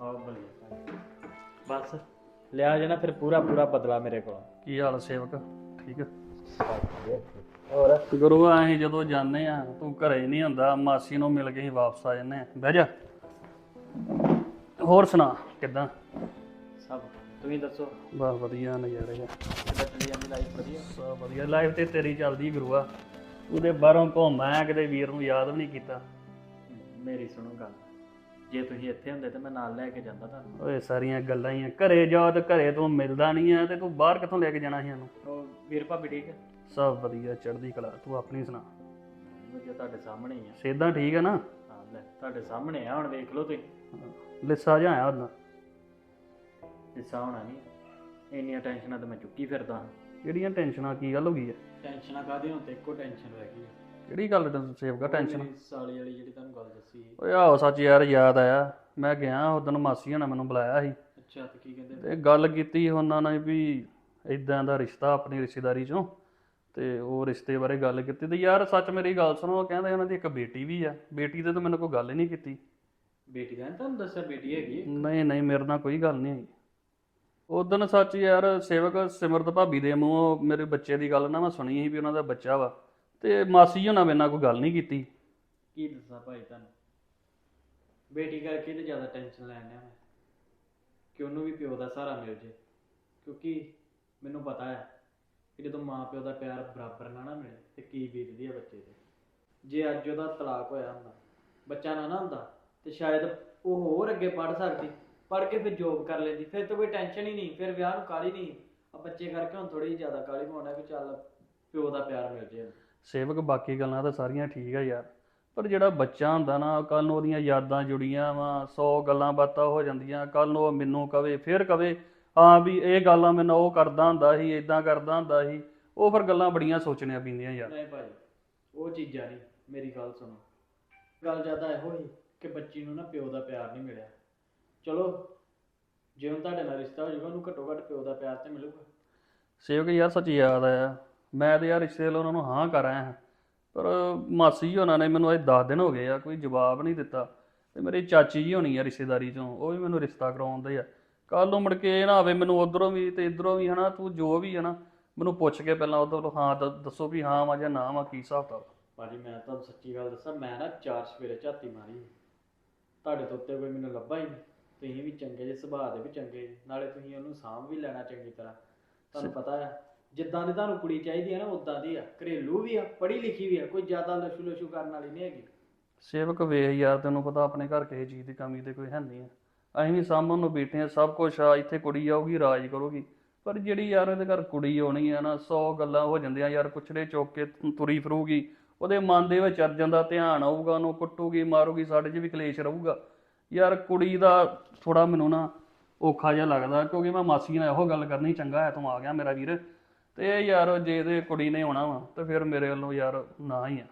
ਆਹ ਬਲੀ ਬਸ ਲਿਆ ਜੇ ਨਾ ਫਿਰ ਪੂਰਾ ਪੂਰਾ ਬਦਲਾ ਮੇਰੇ ਕੋਲ। ਕੀ ਹਾਲ ਸੇਵਕ? ਠੀਕ ਹੈ ਹੋਰ? ਗੁਰੂ ਅਸੀਂ ਜਦੋਂ ਜਾਂਦੇ ਆ ਤੂੰ ਘਰੇ ਨਹੀਂ ਹੁੰਦਾ ਮਾਸੀ ਨੂੰ ਮਿਲ ਕੇ ਹੀ ਵਾਪਸ ਆ ਜੰਨੇ ਆ। ਬਹਿ ਜਾ। ਹੋਰ ਸੁਣਾ ਕਿੱਦਾਂ? ਸਭ ਤੁਸੀਂ ਦੱਸੋ? ਬਸ ਵਧੀਆ ਨਜ਼ਾਰੇ ਆ। ਕਿੱਦਾਂ ਚੱਲੀ ਜਾਂਦੀ ਲਾਈਫ ਵਧੀਆ? ਸਭ ਵਧੀਆ। ਲਾਈਫ ਤੇ ਤੇਰੀ ਚੱਲਦੀ ਗੁਰੂਆ। ਉਹਦੇ ਬਾਹਰੋਂ ਘੁੰਮਾਇਆ ਕਿਤੇ ਵੀਰ ਨੂੰ ਯਾਦ ਵੀ ਨਹੀਂ ਕੀਤਾ। ਮੇਰੀ ਸੁਣੋ ਗੱਲ। ਜੇ ਤੁਸੀਂ ਇੱਥੇ ਹੁੰਦੇ ਤਾਂ ਮੈਂ ਨਾਲ ਲੈ ਕੇ ਜਾਂਦਾ ਤੁਹਾਨੂੰ। ਓਏ ਸਾਰੀਆਂ ਗੱਲਾਂ ਹੀ ਆ। ਘਰੇ ਜਾ ਤੇ ਘਰੇ ਤੋਂ ਮਿਲਦਾ ਨਹੀਂ ਆ ਤੇ ਤੂੰ ਬਾਹਰ ਕਿੱਥੋਂ ਲੈ ਕੇ ਜਾਣਾ ਸੀ ਇਹਨੂੰ? ਉਹ ਵੀਰ ਭਾਬੀ ਠੀਕ ਹੈ ਸਭ ਵਧੀਆ ਚੜ੍ਹਦੀ ਕਲਾ। ਤੂੰ ਆਪਣੀ ਸੁਣਾ। ਵਧੀਆ ਤੁਹਾਡੇ ਸਾਹਮਣੇ ਹੀ ਆ। ਸੇਧਾਂ ਠੀਕ ਹੈ ਨਾ? ਹਾਂ ਲੈ ਤੁਹਾਡੇ ਸਾਹਮਣੇ ਆ ਹੁਣ ਵੇਖ ਲਓ ਤੁਸੀਂ। ਲਿੱਸਾ ਜਿਹਾ ਆਇਆ ਉਹਦਾ ਜਿਸਾ ਹੋਣਾ ਨਹੀਂ। ਇੰਨੀਆਂ ਟੈਨਸ਼ਨਾਂ ਤਾਂ ਮੈਂ ਚੁੱਕੀ ਫਿਰਦਾ। ਹਾਂ ਕਿਹੜੀਆਂ ਟੈਨਸ਼ਨਾਂ? ਕੀ ਗੱਲ ਹੋ ਗਈ ਹੈ ਟੈਨਸ਼ਨਾਂ ਕਾਹਦੀ ਹੁਣ ਤੇ ਇੱਕੋ ਟੈਨਸ਼ਨ ਰਹਿ ਗਈ ਹੈ ਕਿਹੜੀ ਗੱਲ ਤੈਨੂੰ ਸੇਵਕਾ ਟੈਨਸ਼ਨ ਮੇਰੀ ਸਾਲੀ ਵਾਲੀ ਜਿਹੜੀ ਤੁਹਾਨੂੰ ਗੱਲ ਦੱਸੀ। ਸੀ। ਓਏ ਆਹੋ ਸੱਚ ਯਾਰ ਯਾਦ ਆਇਆ। ਮੈਂ ਗਿਆ ਉਦੋਂ ਮਾਸੀ ਹਣਾ ਮੈਨੂੰ ਬੁਲਾਇਆ ਸੀ। ਅੱਛਾ ਤੇ ਕੀ ਕਹਿੰਦੇ? ਤੇ ਗੱਲ ਕੀਤੀ ਉਹਨਾਂ ਨਾਲ ਵੀ ਇਦਾਂ ਦਾ ਰਿਸ਼ਤਾ ਆਪਣੀ ਰਿਸ਼ਤੇਦਾਰੀ ਚੋਂ। ਤੇ ਉਹ ਰਿਸ਼ਤੇ ਬਾਰੇ ਗੱਲ ਕੀਤੀ। ਤੇ ਯਾਰ ਸੱਚ ਮੇਰੀ ਗੱਲ ਸੁਣੋ ਉਹ ਕਹਿੰਦੇ ਉਹਨਾਂ ਦੀ ਇੱਕ ਬੇਟੀ ਵੀ ਆ। ਬੇਟੀ ਤੇ ਤਾਂ ਮੈਨੂੰ ਕੋਈ ਗੱਲ ਹੀ ਨਹੀਂ ਕੀਤੀ। ਬੇਟੀ ਦਾ ਨੀ ਤੁਹਾਨੂੰ ਦੱਸਿਆ? ਬੇਟੀ ਹੈਗੀ ਹੈ? ਨਹੀਂ ਨਹੀਂ ਮੇਰੇ ਨਾਲ ਕੋਈ ਗੱਲ ਨਹੀਂ ਹੋਈ ਉਦੋਂ ਸੱਚ ਯਾਰ ਸੇਵਕ ਸਿਮਰਤ ਭਾਬੀ ਦੇ ਮੂੰਹੋਂ ਮੇਰੇ ਬੱਚੇ ਦੀ ਗੱਲ ਨਾ ਮੈਂ ਸੁਣੀ ਸੀ ਵੀ ਉਹਨਾਂ ਦਾ ਬੱਚਾ ਵਾ। ਤੇ ਮਾਸੀ ਹੋਣਾ ਮੇਰੇ ਨਾਲ ਕੋਈ ਗੱਲ ਨਹੀਂ ਕੀਤੀ। ਕੀ ਦੱਸਾਂ ਭਾਈ ਤੁਹਾਨੂੰ? ਬੇਟੀ ਕਰਕੇ ਤੇ ਜ਼ਿਆਦਾ ਟੈਨਸ਼ਨ ਲੈਣ ਡਿਆ ਮੈਂ। ਕਿ ਉਹਨੂੰ ਵੀ ਪਿਓ ਦਾ ਸਹਾਰਾ ਮਿਲ ਜੇ। ਕਿਉਂਕਿ ਮੈਨੂੰ ਪਤਾ ਹੈ ਕਿ ਜਦੋਂ ਮਾਂ ਪਿਓ ਦਾ ਪਿਆਰ ਬਰਾਬਰ ਨਾ ਨਾ ਮਿਲੇ, ਤੇ ਕੀ ਬੀਤਦੀ ਹੈ ਬੱਚੇ ਤੇ ਜੇ ਅੱਜ ਉਹਦਾ ਤਲਾਕ ਹੋਇਆ ਹੁੰਦਾ, ਬੱਚਾ ਨਾ ਨਾ ਹੁੰਦਾ, ਤੇ ਸ਼ਾਇਦ ਉਹ ਹੋਰ ਅੱਗੇ ਪੜ੍ਹ ਸਕਦੀ, ਪੜ੍ਹ ਕੇ ਫਿਰ ਜੋਬ ਕਰ ਲੈਂਦੀ। ਫਿਰ ਤਾਂ ਕੋਈ ਟੈਨਸ਼ਨ ਹੀ ਨਹੀਂ, ਫਿਰ ਵਿਆਹ ਨੂੰ ਕਾਲੀ ਨਹੀਂ। ਆ ਬੱਚੇ ਕਰਕੇ ਹੁਣ ਥੋੜੀ ਜ਼ਿਆਦਾ ਕਾਲੀ ਹੋਣਾ ਕਿ ਚੱਲ ਪਿਓ ਦਾ ਪਿਆਰ ਮਿਲ ਜੇ। ਸੇਵਕ ਬਾਕੀ ਗੱਲਾਂ ਤਾਂ ਸਾਰੀਆਂ ਠੀਕ ਆ ਯਾਰ। ਪਰ ਜਿਹੜਾ ਬੱਚਾ ਹੁੰਦਾ ਨਾ ਕੱਲ ਨੂੰ ਉਹਦੀਆਂ ਯਾਦਾਂ ਜੁੜੀਆਂ ਵਾ 100 ਗੱਲਾਂ ਬਾਤਾਂ ਹੋ ਜਾਂਦੀਆਂ ਕੱਲ ਨੂੰ ਉਹ ਮੈਨੂੰ ਕਵੇ ਫਿਰ ਕਵੇ ਹਾਂ ਵੀ ਇਹ ਗੱਲਾਂ ਮੈਨੂੰ ਉਹ ਕਰਦਾ ਹੁੰਦਾ ਸੀ ਇਦਾਂ ਕਰਦਾ ਹੁੰਦਾ ਸੀ। ਉਹ ਫਿਰ ਗੱਲਾਂ ਬੜੀਆਂ ਸੋਚਣੀਆਂ ਪੈਂਦੀਆਂ ਯਾਰ। ਨਹੀਂ ਭਾਈ ਉਹ ਚੀਜ਼ਾਂ ਨਹੀਂ ਮੇਰੀ ਗੱਲ ਸੁਣੋ। ਗੱਲ ਜ਼ਿਆਦਾ ਇਹੋ ਹੀ ਕਿ ਬੱਚੀ ਨੂੰ ਨਾ ਪਿਓ ਦਾ ਪਿਆਰ ਨਹੀਂ ਮਿਲਿਆ। ਚਲੋ ਜੇ ਹੁਣ ਤੁਹਾਡੇ ਨਾਲ ਰਿਸ਼ਤਾ ਹੋ ਜਾਊਗਾ ਉਹਨੂੰ ਘੱਟੋ ਘੱਟ ਪਿਓ ਦਾ ਪਿਆਰ ਤੇ ਮਿਲੂਗਾ। ਸੇਵਕ ਯਾਰ ਸੱਚ ਯਾਦ ਆਇਆ। ਮੈਂ ਤੇ ਯਾਰ ਰਿਸ਼ਤੇ ਲਈ ਉਹਨਾਂ ਨੂੰ ਹਾਂ ਕਰ ਆਇਆ ਹਾਂ। ਪਰ ਮਾਸੀ ਉਹਨਾਂ ਨੇ ਮੈਨੂੰ ਅੱਜ 10 ਦਿਨ ਹੋ ਗਏ ਆ ਕੋਈ ਜਵਾਬ ਨਹੀਂ ਦਿੱਤਾ। ਤੇ ਮੇਰੀ ਚਾਚੀ ਜੀ ਹੋਣੀ ਆ ਰਿਸ਼ਤੇਦਾਰੀ ਚੋਂ ਉਹ ਵੀ ਮੈਨੂੰ ਰਿਸ਼ਤਾ ਕਰਾਉਂਦੇ ਆ। ਕੱਲ ਨੂੰ ਮੁੜ ਕੇ ਇਹ ਨਾ ਆਵੇ ਮੈਨੂੰ ਉਧਰੋਂ ਵੀ ਤੇ ਇਧਰੋਂ ਵੀ ਹਨਾ ਤੂੰ ਜੋ ਵੀ ਹਨਾ ਮੈਨੂੰ ਪੁੱਛ ਕੇ ਪਹਿਲਾਂ ਉਧਰੋਂ ਹਾਂ ਦ- ਦੱਸੋ ਵੀ ਹਾਂ ਵਾ ਜਾਂ ਨਾ ਵਾ ਕੀ ਹਿਸਾਬ ਤਾ ਭਾਜੀ ਮੈਂ ਤੁਹਾਨੂੰ ਸੱਚੀ ਗੱਲ ਦੱਸਾਂ ਮੈਂ ਨਾ ਚਾਰ ਸਵੇਰੇ ਝਾਤੀ ਮਾਰੀ ਤੁਹਾਡੇ ਤੋਂ ਉੱਤੇ ਕੋਈ ਮੈਨੂੰ ਲੱਭਾ ਹੀ ਨਹੀਂ। ਤੁਸੀਂ ਵੀ ਚੰਗੇ ਜੇ ਸੁਭਾਅ ਦੇ ਵੀ ਚੰਗੇ ਜੇ। ਨਾਲੇ ਤੁਸੀਂ ਉਹਨੂੰ ਸਾਂਭ ਵੀ ਲੈਣਾ ਚੰਗੀ ਤਰ੍ਹਾਂ। ਤੁਹਾਨੂੰ ਪਤਾ ਹੈ ਜਿੱਦਾਂ ਦੀ ਤੁਹਾਨੂੰ ਕੁੜੀ ਚਾਹੀਦੀ ਹੈ ਨਾ ਉਦਾਂ ਦੀ ਆ। ਘਰੇਲੂ ਵੀ ਆ ਪੜ੍ਹੀ ਲਿਖੀ ਵੀ ਆ, ਕੋਈ ਜ਼ਿਆਦਾ ਲਸ਼ੂ ਲਸ਼ੂ ਕਰਨ ਵਾਲੀ ਨਹੀਂ ਹੈਗੀ। ਸੇਵਕ ਵੇਖ ਯਾਰ, ਤੈਨੂੰ ਪਤਾ ਆਪਣੇ ਘਰ ਕਿਸੇ ਚੀਜ਼ ਦੀ ਕਮੀ ਤੇ ਕੋਈ ਹੈ ਨਹੀਂ ਆ। ਅਸੀਂ ਵੀ ਸਾਂਭਣ ਨੂੰ ਬੈਠੇ ਆ, ਸਭ ਕੁਝ ਆ, ਇੱਥੇ ਕੁੜੀ ਆਊਗੀ, ਰਾਜ ਕਰੂਗੀ। ਪਰ ਜਿਹੜੀ ਯਾਰ ਉਹਦੇ ਘਰ ਕੁੜੀ ਆਉਣੀ ਆ ਨਾ 100 ਗੱਲਾਂ ਹੋ ਜਾਂਦੀਆਂ, ਯਾਰ ਕੁਛੜੇ ਚੁੱਕ ਕੇ ਤੁਰੀ ਫਿਰੂਗੀ। ਉਹਦੇ ਮਨ ਦੇ ਵਿੱਚ ਅਰਜਨ ਦਾ ਧਿਆਨ ਆਊਗਾ, ਉਹਨੂੰ ਕੁੱਟੂਗੀ, ਮਾਰੂਗੀ, ਸਾਡੇ 'ਚ ਵੀ ਕਲੇਸ਼ ਰਹੂਗਾ। ਯਾਰ ਕੁੜੀ ਦਾ ਥੋੜਾ ਮੈਨੂੰ ਨਾ ਔਖਾ ਜਿਹਾ ਲੱਗਦਾ, ਕਿਉਂਕਿ ਮੈਂ ਮਾਸੀ ਨਾਲ ਇਹੋ ਗੱਲ ਕਰਨੀ ਚੰਗਾ ਹੈ, ਤੂੰ ਆ ਗਿਆ ਮੇਰਾ ਵੀਰ। ਤੇ ਯਾਰ ਜੇ ਇਹਦੇ ਕੁੜੀ ਨੇ ਆਉਣਾ ਵਾ, ਤਾਂ ਫਿਰ ਮੇਰੇ ਵੱਲੋਂ ਯਾਰ ਨਾ ਹੀ ਆ।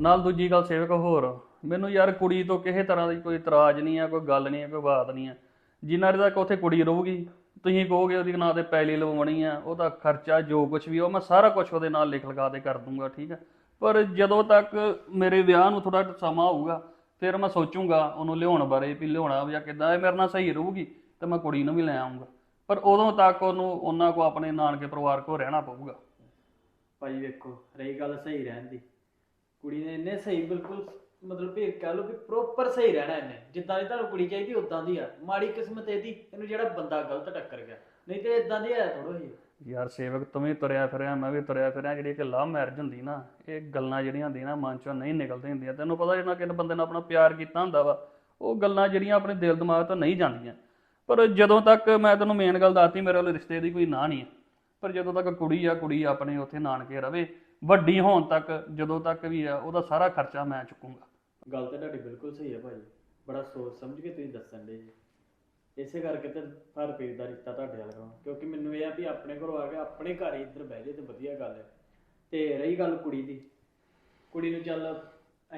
ਨਾਲ ਦੂਜੀ ਗੱਲ ਸੇਵਕ ਹੋਰ, ਮੈਨੂੰ ਯਾਰ ਕੁੜੀ ਤੋਂ ਕਿਸੇ ਤਰ੍ਹਾਂ ਦੀ ਕੋਈ ਇਤਰਾਜ਼ ਨਹੀਂ ਆ, ਕੋਈ ਗੱਲ ਨਹੀਂ ਆ, ਕੋਈ ਬਾਤ ਨਹੀਂ ਆ। ਜਿੰਨਾ ਚਿਰ ਤੱਕ ਉੱਥੇ ਕੁੜੀ ਰਹੂਗੀ, ਤੁਸੀਂ ਕਹੋਗੇ ਉਹਦੀ ਨਾਂ ਤੇ ਪੈਲੀ ਲਵਾਉਣੀ ਆ, ਉਹਦਾ ਖਰਚਾ ਜੋ ਕੁਝ ਵੀ ਉਹ ਮੈਂ ਸਾਰਾ ਕੁਝ ਉਹਦੇ ਨਾਲ ਲਿਖ ਲਗਾ ਕੇ ਕਰ ਦੂੰਗਾ, ਠੀਕ ਆ। ਪਰ ਜਦੋਂ ਤੱਕ ਮੇਰੇ ਵਿਆਹ ਨੂੰ ਥੋੜਾ ਸਮਾਂ ਹੋਊਗਾ, ਫਿਰ ਮੈਂ ਸੋਚੂੰਗਾ ਉਹਨੂੰ ਲਿਆਉਣ ਬਾਰੇ ਵੀ ਲਿਆਉਣਾ ਜਾਂ ਕਿੱਦਾਂ, ਇਹ ਮੇਰੇ ਨਾਲ ਸਹੀ ਰਹੂਗੀ, ਤੇ ਮੈਂ ਕੁੜੀ ਨੂੰ ਵੀ ਲੈ ਆਉਂਗਾ ਪਰ ਉਦੋਂ ਤੱਕ ਉਹਨੂੰ ਉਹਨਾਂ ਕੋ ਆਪਣੇ ਨਾਨਕੇ ਪਰਿਵਾਰ ਕੋ ਰਹਿਣਾ ਪਊਗਾ। ਭਾਈ ਵੇਖੋ ਰਹੀ ਗੱਲ ਸਹੀ ਰਹਿਣ ਦੀ। ਕੁੜੀ ਨੇ ਇੰਨੇ ਸਹੀ ਬਿਲਕੁਲ ਮਤਲਬ ਵੀ ਕਹਿ ਲਓ ਕਿ ਪ੍ਰੋਪਰ ਸਹੀ ਰਹਿਣਾ ਇਹਨੇ। ਜਿੱਦਾਂ ਦੀ ਤੁਹਾਨੂੰ ਕੁੜੀ ਚਾਹੀਦੀ ਉਦਾਂ ਦੀ ਆ। ਮਾੜੀ ਕਿਸਮਤ ਇਹਦੀ ਇਹਨੂੰ ਜਿਹੜਾ ਬੰਦਾ ਗਲਤ ਟੱਕਰ ਗਿਆ। ਨਹੀਂ ਤੇ ਇਦਾਂ ਦੀ ਹੈ ਥੋੜੋ ਹੀ ਯਾਰ ਸੇਵਕ ਤੂੰ ਵੀ ਤੁਰਿਆ ਫਿਰਿਆ ਮੈਂ ਵੀ ਤੁਰਿਆ ਫਿਰਿਆ ਜਿਹੜੀ ਕਿ ਲਵ ਮੈਰਿਜ ਹੁੰਦੀ ਨਾ ਇਹ ਗੱਲਾਂ ਜਿਹੜੀਆਂ ਹੁੰਦੀਆਂ ਨਾ ਮਨ ਚੋਂ ਨਹੀਂ ਨਿਕਲਦੀਆਂ ਹੁੰਦੀਆਂ। ਤੈਨੂੰ ਪਤਾ ਜਿਹੜਾ ਕਿਸੇ ਬੰਦੇ ਨਾਲ ਆਪਣਾ ਪਿਆਰ ਕੀਤਾ ਹੁੰਦਾ ਵਾ ਉਹ ਗੱਲਾਂ ਜਿਹੜੀਆਂ ਆਪਣੇ ਦਿਲ ਦਿਮਾਗ ਤੋਂ ਨਹੀਂ ਜਾਂਦੀਆਂ। ਪਰ ਜਦੋਂ ਤੱਕ ਮੈਂ ਤੈਨੂੰ ਮੇਨ ਗੱਲ ਦੱਸਤੀ, ਮੇਰੇ ਵੱਲ ਰਿਸ਼ਤੇ ਦੀ ਕੋਈ ਨਾ ਨਹੀਂ ਹੈ। ਪਰ ਜਦੋਂ ਤੱਕ ਕੁੜੀ ਆ, ਕੁੜੀ ਆਪਣੇ ਉੱਥੇ ਨਾਨਕੇ ਰਵੇ, ਵੱਡੀ ਹੋਣ ਤੱਕ, ਜਦੋਂ ਤੱਕ ਵੀ ਆ, ਉਹਦਾ ਸਾਰਾ ਖਰਚਾ ਮੈਂ ਚੁੱਕੂੰਗਾ। ਗੱਲ ਤਾਂ ਤੁਹਾਡੀ ਬਿਲਕੁਲ ਸਹੀ ਹੈ ਭਾਈ ਬੜਾ ਸੋਚ ਸਮਝ ਕੇ ਤੁਸੀਂ ਦੱਸਣ ਦੇ ਜੀ। ਇਸੇ ਕਰਕੇ ਤਾਂ ਹਰ ਪੀਰ ਦਾ ਰਿਸ਼ਤਾ ਤੁਹਾਡੇ ਨਾਲ ਕਰਾਂ ਕਿਉਂਕਿ ਮੈਨੂੰ ਇਹ ਆ ਵੀ ਆਪਣੇ ਘਰੋਂ ਆ ਕੇ ਆਪਣੇ ਘਰ ਹੀ ਇੱਧਰ ਬਹਿ ਜੇ ਤੇ ਵਧੀਆ ਗੱਲ ਹੈ। ਤੇ ਰਹੀ ਗੱਲ ਕੁੜੀ ਦੀ। ਕੁੜੀ ਨੂੰ ਚੱਲ